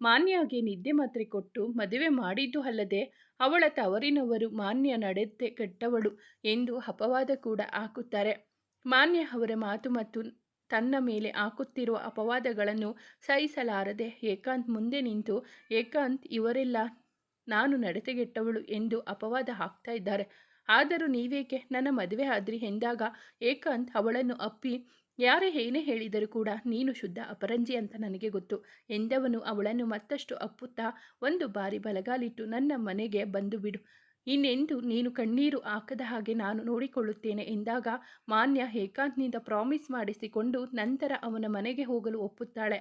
ಮಾನ್ಯಾಗೆ ನಿದ್ದೆ ಮಾತ್ರೆ ಕೊಟ್ಟು ಮದುವೆ ಮಾಡಿದ್ದು ಅಲ್ಲದೆ ಅವಳ ತವರಿನವರು ಮಾನ್ಯ ನಡತೆ ಕೆಟ್ಟವಳು ಎಂದು ಅಪವಾದ ಕೂಡ ಹಾಕುತ್ತಾರೆ. ಮಾನ್ಯ ಅವರ ಮಾತು ಮತ್ತು ತನ್ನ ಮೇಲೆ ಹಾಕುತ್ತಿರುವ ಅಪವಾದಗಳನ್ನು ಸಹಿಸಲಾರದೆ ಏಕಾಂತ್ ಮುಂದೆ ನಿಂತು, ಏಕಾಂತ್ ಇವರೆಲ್ಲ ನಾನು ನಡತೆಗೆಟ್ಟವಳು ಎಂದು ಅಪವಾದ ಹಾಕ್ತಾ ಇದ್ದಾರೆ. ಆದರೂ ನೀವೇಕೆ ನನ್ನ ಮದುವೆ ಆದ್ರಿ ಎಂದಾಗ ಏಕಾಂತ್ ಅವಳನ್ನು ಅಪ್ಪಿ ಯಾರೇ ಏನೇ ಹೇಳಿದರೂ ಕೂಡ ನೀನು ಶುದ್ಧ ಅಪರಂಜಿ ಅಂತ ನನಗೆ ಗೊತ್ತು. ಎಂದವನು ಅವಳನ್ನು ಮತ್ತಷ್ಟು ಅಪ್ಪುತ್ತಾ ಒಂದು ಬಾರಿ ಬಲಗಾಲಿಟ್ಟು ನನ್ನ ಮನೆಗೆ ಬಂದು ಬಿಡು. ಇನ್ನೆಂದು ನೀನು ಕಣ್ಣೀರು ಹಾಕದ ಹಾಗೆ ನಾನು ನೋಡಿಕೊಳ್ಳುತ್ತೇನೆ ಎಂದಾಗ ಮಾನ್ಯ ಏಕಾಂತ್ನಿಂದ ಪ್ರಾಮಿಸ್ ಮಾಡಿಸಿಕೊಂಡು ನಂತರ ಅವನ ಮನೆಗೆ ಹೋಗಲು ಒಪ್ಪುತ್ತಾಳೆ.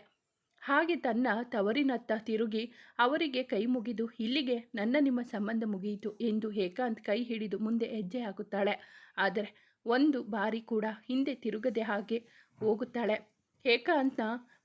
ಹಾಗೆ ತನ್ನ ತವರಿನತ್ತ ತಿರುಗಿ ಅವರಿಗೆ ಕೈ ಮುಗಿದು ಇಲ್ಲಿಗೆ ನನ್ನ ನಿಮ್ಮ ಸಂಬಂಧ ಮುಗಿಯಿತು ಎಂದು ಏಕಾಂತ್ ಕೈ ಹಿಡಿದು ಮುಂದೆ ಹೆಜ್ಜೆ ಹಾಕುತ್ತಾಳೆ. ಆದರೆ ಒಂದು ಬಾರಿ ಕೂಡ ಹಿಂದೆ ತಿರುಗದೆ ಹಾಗೆ ಹೋಗುತ್ತಾಳೆ. ಏಕಾಂತ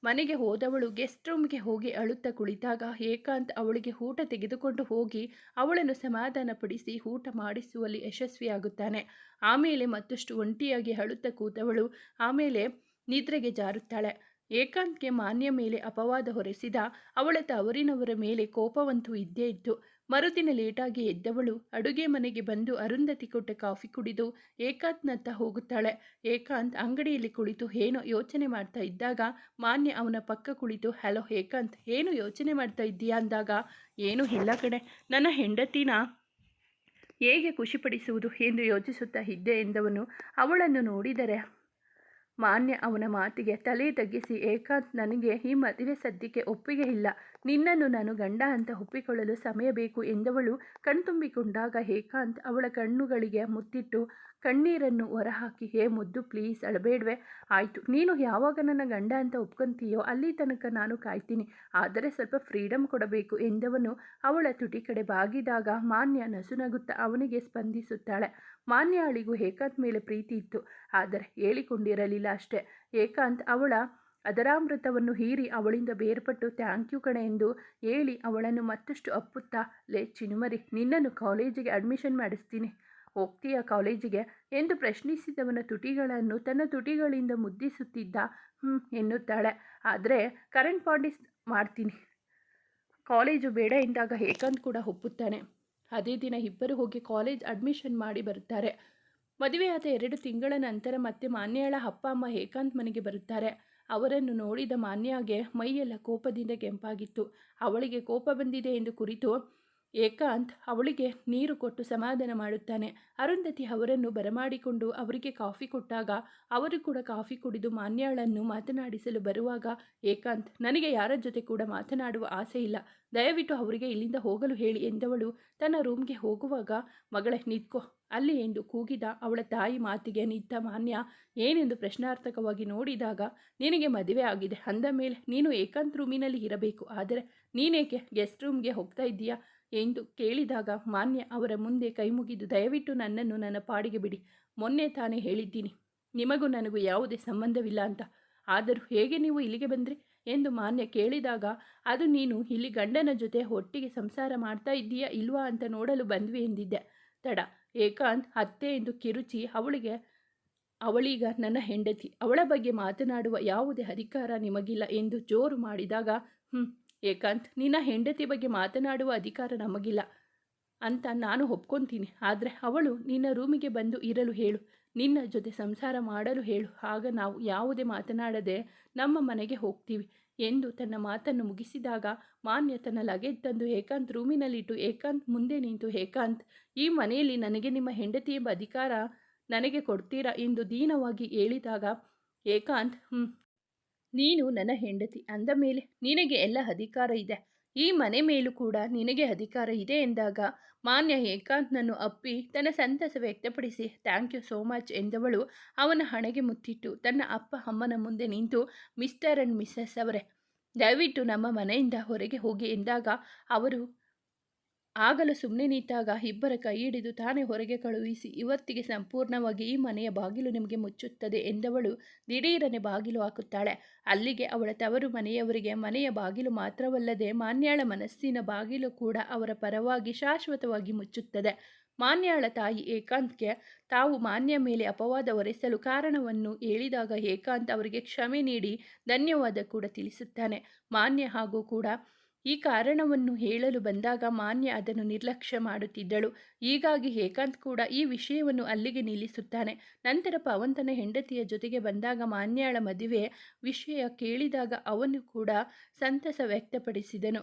ಮನೆಗೆ ಹೋದವಳು ಗೆಸ್ಟ್ ರೂಮ್ಗೆ ಹೋಗಿ ಅಳುತ್ತಾ ಕುಳಿತಾಗ ಏಕಾಂತ್ ಅವಳಿಗೆ ಊಟ ತೆಗೆದುಕೊಂಡು ಹೋಗಿ ಅವಳನ್ನು ಸಮಾಧಾನಪಡಿಸಿ ಊಟ ಮಾಡಿಸುವಲ್ಲಿ ಯಶಸ್ವಿಯಾಗುತ್ತಾನೆ. ಆಮೇಲೆ ಮತ್ತಷ್ಟು ಒಂಟಿಯಾಗಿ ಅಳುತ್ತಾ ಕೂತವಳು ಆಮೇಲೆ ನಿದ್ರೆಗೆ ಜಾರುತ್ತಾಳೆ. ಏಕಾಂತ್ಗೆ ಮಾನ್ಯ ಮೇಲೆ ಅಪವಾದ ಹೊರೆಸಿದ ಅವಳ ತವರಿನವರ ಮೇಲೆ ಕೋಪವಂತೂ ಇದ್ದೇ ಇತ್ತು. ಮರುದಿನ ಲೇಟಾಗಿ ಎದ್ದವಳು. ಅಡುಗೆ ಮನೆಗೆ ಬಂದು ಅರುಂಧತಿ ಕೊಟ್ಟ ಕಾಫಿ ಕುಡಿದು ಏಕಾಂತ್ನತ್ತ ಹೋಗುತ್ತಾಳೆ. ಏಕಾಂತ್ ಅಂಗಡಿಯಲ್ಲಿ ಕುಳಿತು ಏನೋ ಯೋಚನೆ ಮಾಡ್ತಾ ಇದ್ದಾಗ ಮಾನ್ಯ ಅವನ ಪಕ್ಕ ಕುಳಿತು, ಹಲೋ ಏಕಾಂತ್, ಏನು ಯೋಚನೆ ಮಾಡ್ತಾ ಇದ್ದೀಯಾ? ಅಂದಾಗ, ಏನು ಇಲ್ಲ ಕಡೆ ನನ್ನ ಹೆಂಡತಿನ ಹೇಗೆ ಖುಷಿಪಡಿಸುವುದು ಎಂದು ಯೋಚಿಸುತ್ತಾ ಇದ್ದೆ ಎಂದವನು. ಅವಳನ್ನು ನೋಡಿದರೆ ಮಾನ್ಯ ಅವನ ಮಾತಿಗೆ ತಲೆ ತಗ್ಗಿಸಿ ಏಕಾಂತ್ ನನಗೆ ಈ ಮದುವೆ ಸದ್ಯಕ್ಕೆ ಒಪ್ಪಿಗೆ ಇಲ್ಲ. ನಿನ್ನನ್ನು ನಾನು ಗಂಡ ಅಂತ ಒಪ್ಪಿಕೊಳ್ಳಲು ಸಮಯ ಬೇಕು ಎಂದವಳು ಕಣ್ತುಂಬಿಕೊಂಡಾಗ ಹೇಕಾಂತ್ ಅವಳ ಕಣ್ಣುಗಳಿಗೆ ಮುತ್ತಿಟ್ಟು, ಕಣ್ಣೀರನ್ನು ಹೊರಹಾಕಿ, ಹೇ ಮುದ್ದು, ಪ್ಲೀಸ್ ಅಳಬೇಡ್ವೆ. ಆಯಿತು, ನೀನು ಯಾವಾಗ ನನ್ನ ಗಂಡ ಅಂತ ಒಪ್ಕೊಂತೀಯೋ ಅಲ್ಲಿ ತನಕ ನಾನು ಕಾಯ್ತೀನಿ. ಆದರೆ ಸ್ವಲ್ಪ ಫ್ರೀಡಮ್ ಕೊಡಬೇಕು, ಎಂದವನು ಅವಳ ತುಟಿ ಕಡೆ ಬಾಗಿದಾಗ ಮಾನ್ಯ ನಸುನಗುತ್ತಾ ಅವನಿಗೆ ಸ್ಪಂದಿಸುತ್ತಾಳೆ. ಮಾನ್ಯ ಅಳಿಗೂ ಏಕಾಂತ್ ಮೇಲೆ ಪ್ರೀತಿ ಇತ್ತು. ಆದರೆ ಹೇಳಿಕೊಂಡಿರಲಿಲ್ಲ ಅಷ್ಟೇ. ಏಕಾಂತ್ ಅವಳ ಅದರಾಮೃತವನ್ನು ಹೀರಿ ಅವಳಿಂದ ಬೇರ್ಪಟ್ಟು ಥ್ಯಾಂಕ್ ಯು ಕಣೆ ಎಂದು ಹೇಳಿ ಅವಳನ್ನು ಮತ್ತಷ್ಟು ಅಪ್ಪುತ್ತಾ, ಲೇ ಚಿನುಮರಿ, ನಿನ್ನನ್ನು ಕಾಲೇಜಿಗೆ ಅಡ್ಮಿಷನ್ ಮಾಡಿಸ್ತೀನಿ. ಹೋಗ್ತೀಯ ಕಾಲೇಜಿಗೆ ಎಂದು ಪ್ರಶ್ನಿಸಿದವನ ತುಟಿಗಳನ್ನು ತನ್ನ ತುಟಿಗಳಿಂದ ಮುದ್ದಿಸುತ್ತಿದ್ದ ಹ್ಞೂ ಎನ್ನುತ್ತಾಳೆ. ಆದರೆ ಕರೆಂಟ್ ಪಾಂಡಿಸ್ ಮಾಡ್ತೀನಿ. ಕಾಲೇಜು ಬೇಡ ಎಂದಾಗ ಏಕಾಂತ್ ಕೂಡ ಒಪ್ಪುತ್ತಾನೆ. ಅದೇ ದಿನ ಇಬ್ಬರು ಹೋಗಿ ಕಾಲೇಜ್ ಅಡ್ಮಿಷನ್ ಮಾಡಿ ಬರುತ್ತಾರೆ. ಮದುವೆಯಾದ ಎರಡು ತಿಂಗಳ ನಂತರ ಮತ್ತೆ ಮಾನ್ಯಾಳ ಅಪ್ಪ ಅಮ್ಮ ಏಕಾಂತ್ ಮನೆಗೆ ಬರುತ್ತಾರೆ. ಅವರನ್ನು ನೋಡಿದ ಮಾನ್ಯಾಗೆ ಮೈಯೆಲ್ಲ ಕೋಪದಿಂದ ಕೆಂಪಾಗಿತ್ತು. ಅವಳಿಗೆ ಕೋಪ ಬಂದಿದೆ ಎಂದು ಕುರಿತು ಏಕಾಂತ್ ಅವಳಿಗೆ ನೀರು ಕೊಟ್ಟು ಸಮಾಧಾನ ಮಾಡುತ್ತಾನೆ. ಅರುಂಧತಿ ಅವರನ್ನು ಬರಮಾಡಿಕೊಂಡು ಅವರಿಗೆ ಕಾಫಿ ಕೊಟ್ಟಾಗ ಅವರು ಕೂಡ ಕಾಫಿ ಕುಡಿದು ಮಾನ್ಯಾಳನ್ನು ಮಾತನಾಡಿಸಲು ಬರುವಾಗ ಏಕಾಂತ್, ನನಗೆ ಯಾರ ಜೊತೆ ಕೂಡ ಮಾತನಾಡುವ ಆಸೆ ಇಲ್ಲ. ದಯವಿಟ್ಟು ಅವರಿಗೆ ಇಲ್ಲಿಂದ ಹೋಗಲು ಹೇಳಿ ಎಂದವಳು ತನ್ನ ರೂಮ್ಗೆ ಹೋಗುವಾಗ, ಮಗಳೇ, ನಿತ್ಕೋ. ಅಲ್ಲಿ ಎಂದು ಕೂಗಿದ ಅವಳ ತಾಯಿ ಮಾತಿಗೆ ನಿಂತ ಮಾನ್ಯ, ಏನೆಂದು ಪ್ರಶ್ನಾರ್ಥಕವಾಗಿ ನೋಡಿದಾಗ, ನಿನಗೆ ಮದುವೆ ಆಗಿದೆ, ಅಂದ ಮೇಲೆ, ನೀನು ಏಕಾಂತ ರೂಮಿನಲ್ಲಿ ಇರಬೇಕು, ಆದರೆ ನೀನೇಕೆ ಗೆಸ್ಟ್ ರೂಮ್ಗೆ ಹೋಗ್ತಾ ಇದ್ದೀಯಾ? ಎಂದು ಕೇಳಿದಾಗ ಮಾನ್ಯ ಅವರ ಮುಂದೆ ಕೈಮುಗಿದು ದಯವಿಟ್ಟು ನನ್ನನ್ನು ನನ್ನ ಪಾಡಿಗೆ ಬಿಡಿ, ಮೊನ್ನೆ ತಾನೇ ಹೇಳಿದ್ದೀನಿ, ನಿಮಗೂ ನನಗೂ ಯಾವುದೇ ಸಂಬಂಧವಿಲ್ಲ ಅಂತ, ಆದರೂ ಹೇಗೆ ನೀವು ಇಲ್ಲಿಗೆ ಬಂದ್ರಿ? ಎಂದು ಮಾನ್ಯ ಕೇಳಿದಾಗ, ಅದು ನೀನು ಇಲ್ಲಿ ಗಂಡನ ಜೊತೆ ಒಟ್ಟಿಗೆ ಸಂಸಾರ ಮಾಡ್ತಾ ಇದ್ದೀಯಾ ಇಲ್ವಾ ಅಂತ ನೋಡಲು ಬಂದ್ವಿ ಎಂದಿದ್ದೆ, ತಡ ಏಕಾಂತ್ ಅತ್ತೆ ಎಂದು ಕಿರುಚಿ ಅವಳಿಗೆ, ಅವಳೀಗ ನನ್ನ ಹೆಂಡತಿ. ಅವಳ ಬಗ್ಗೆ ಮಾತನಾಡುವ ಯಾವುದೇ ಅಧಿಕಾರ ನಿಮಗಿಲ್ಲ ಎಂದು ಜೋರು ಮಾಡಿದಾಗ ಹ್ಞೂ ಏಕಾಂತ್, ನಿನ್ನ ಹೆಂಡತಿ ಬಗ್ಗೆ ಮಾತನಾಡುವ ಅಧಿಕಾರ ನಮಗಿಲ್ಲ ಅಂತ ನಾನು ಒಪ್ಕೊತೀನಿ. ಆದರೆ ಅವಳು ನಿನ್ನ ರೂಮಿಗೆ ಬಂದು ಇರಲು ಹೇಳು. ನಿನ್ನ ಜೊತೆ ಸಂಸಾರ ಮಾಡಲು ಹೇಳು. ಆಗ ನಾವು ಯಾವುದೇ ಮಾತನಾಡದೆ ನಮ್ಮ ಮನೆಗೆ ಹೋಗ್ತೀವಿ. ಎಂದು ತನ್ನ ಮಾತನ್ನು ಮುಗಿಸಿದಾಗ ಮಾನ್ಯ ತನ್ನ ಲಗೇಜ್ ತಂದು ಏಕಾಂತ್ ರೂಮಿನಲ್ಲಿಟ್ಟು ಏಕಾಂತ್ ಮುಂದೆ ನಿಂತು, ಏಕಾಂತ್, ಈ ಮನೆಯಲ್ಲಿ ನನಗೆ ನಿಮ್ಮ ಹೆಂಡತಿ ಎಂಬ ಅಧಿಕಾರ ನನಗೆ ಕೊಡ್ತೀರಾ? ಎಂದು ದೀನವಾಗಿ ಹೇಳಿದಾಗ, ಏಕಾಂತ್ ಹ್ಞೂ ನೀನು ನನ್ನ ಹೆಂಡತಿ. ಅಂದ ಮೇಲೆ, ನಿನಗೆ ಎಲ್ಲ ಅಧಿಕಾರ ಇದೆ. ಈ ಮನೆ ಮೇಲೂ ಕೂಡ ನಿನಗೆ ಅಧಿಕಾರ ಇದೆ ಎಂದಾಗ, ಮಾನ್ಯ ಏಕಾಂತ್ನನ್ನು ಅಪ್ಪಿ ತನ್ನ ಸಂತಸ ವ್ಯಕ್ತಪಡಿಸಿ, ಥ್ಯಾಂಕ್ ಯು ಸೋ ಮಚ್ ಎಂದವಳು ಅವನ ಹಣೆಗೆ ಮುತ್ತಿಟ್ಟು, ತನ್ನ ಅಪ್ಪ ಅಮ್ಮನ ಮುಂದೆ ನಿಂತು, ಮಿಸ್ಟರ್ ಅಂಡ್ ಮಿಸ್ಸಸ್ ಅವರೇ ದಯವಿಟ್ಟು ನಮ್ಮ ಮನೆಯಿಂದ ಹೊರಗೆ ಹೋಗಿ ಎಂದಾಗ ಅವರು ಆಗಲು ಸುಮ್ಮನೆ ನಿಂತಾಗ ಇಬ್ಬರ ಕೈ ಹಿಡಿದು ತಾನೇ ಹೊರಗೆ ಕಳುಹಿಸಿ, ಇವತ್ತಿಗೆ ಸಂಪೂರ್ಣವಾಗಿ ಈ ಮನೆಯ ಬಾಗಿಲು ನಿಮಗೆ ಮುಚ್ಚುತ್ತದೆ ಎಂದವಳು ದಿಢೀರನೆ ಬಾಗಿಲು ಹಾಕುತ್ತಾಳೆ. ಅಲ್ಲಿಗೆ ಅವಳ ತವರು ಮನೆಯವರಿಗೆ ಮನೆಯ ಬಾಗಿಲು ಮಾತ್ರವಲ್ಲದೆ ಮಾನ್ಯಾಳ ಮನಸ್ಸಿನ ಬಾಗಿಲು ಕೂಡ ಅವರ ಪರವಾಗಿ ಶಾಶ್ವತವಾಗಿ ಮುಚ್ಚುತ್ತದೆ. ಮಾನ್ಯಾಳ ತಾಯಿ ಏಕಾಂತ್ಗೆ ತಾವು ಮಾನ್ಯ ಮೇಲೆ ಅಪವಾದ ಹೊರೆಸಲು ಕಾರಣವನ್ನು ಹೇಳಿದಾಗ ಏಕಾಂತ್ ಅವರಿಗೆ ಕ್ಷಮೆ ನೀಡಿ ಧನ್ಯವಾದ ಕೂಡ ತಿಳಿಸುತ್ತಾನೆ. ಮಾನ್ಯ ಹಾಗೂ ಕೂಡ ಈ ಕಾರಣವನ್ನು ಹೇಳಲು ಬಂದಾಗ ಮಾನ್ಯ ಅದನ್ನು ನಿರ್ಲಕ್ಷ್ಯ ಮಾಡುತ್ತಿದ್ದಳು. ಹೀಗಾಗಿ ಏಕಾಂತ್ ಕೂಡ ಈ ವಿಷಯವನ್ನು ಅಲ್ಲಿಗೆ ನಿಲ್ಲಿಸುತ್ತಾನೆ. ನಂತರ ಪವನ್ ತನ್ನ ಹೆಂಡತಿಯ ಜೊತೆಗೆ ಬಂದಾಗ ಮಾನ್ಯಾಳ ಮದುವೆ ವಿಷಯ ಕೇಳಿದಾಗ ಅವನು ಕೂಡ ಸಂತಸ ವ್ಯಕ್ತಪಡಿಸಿದನು.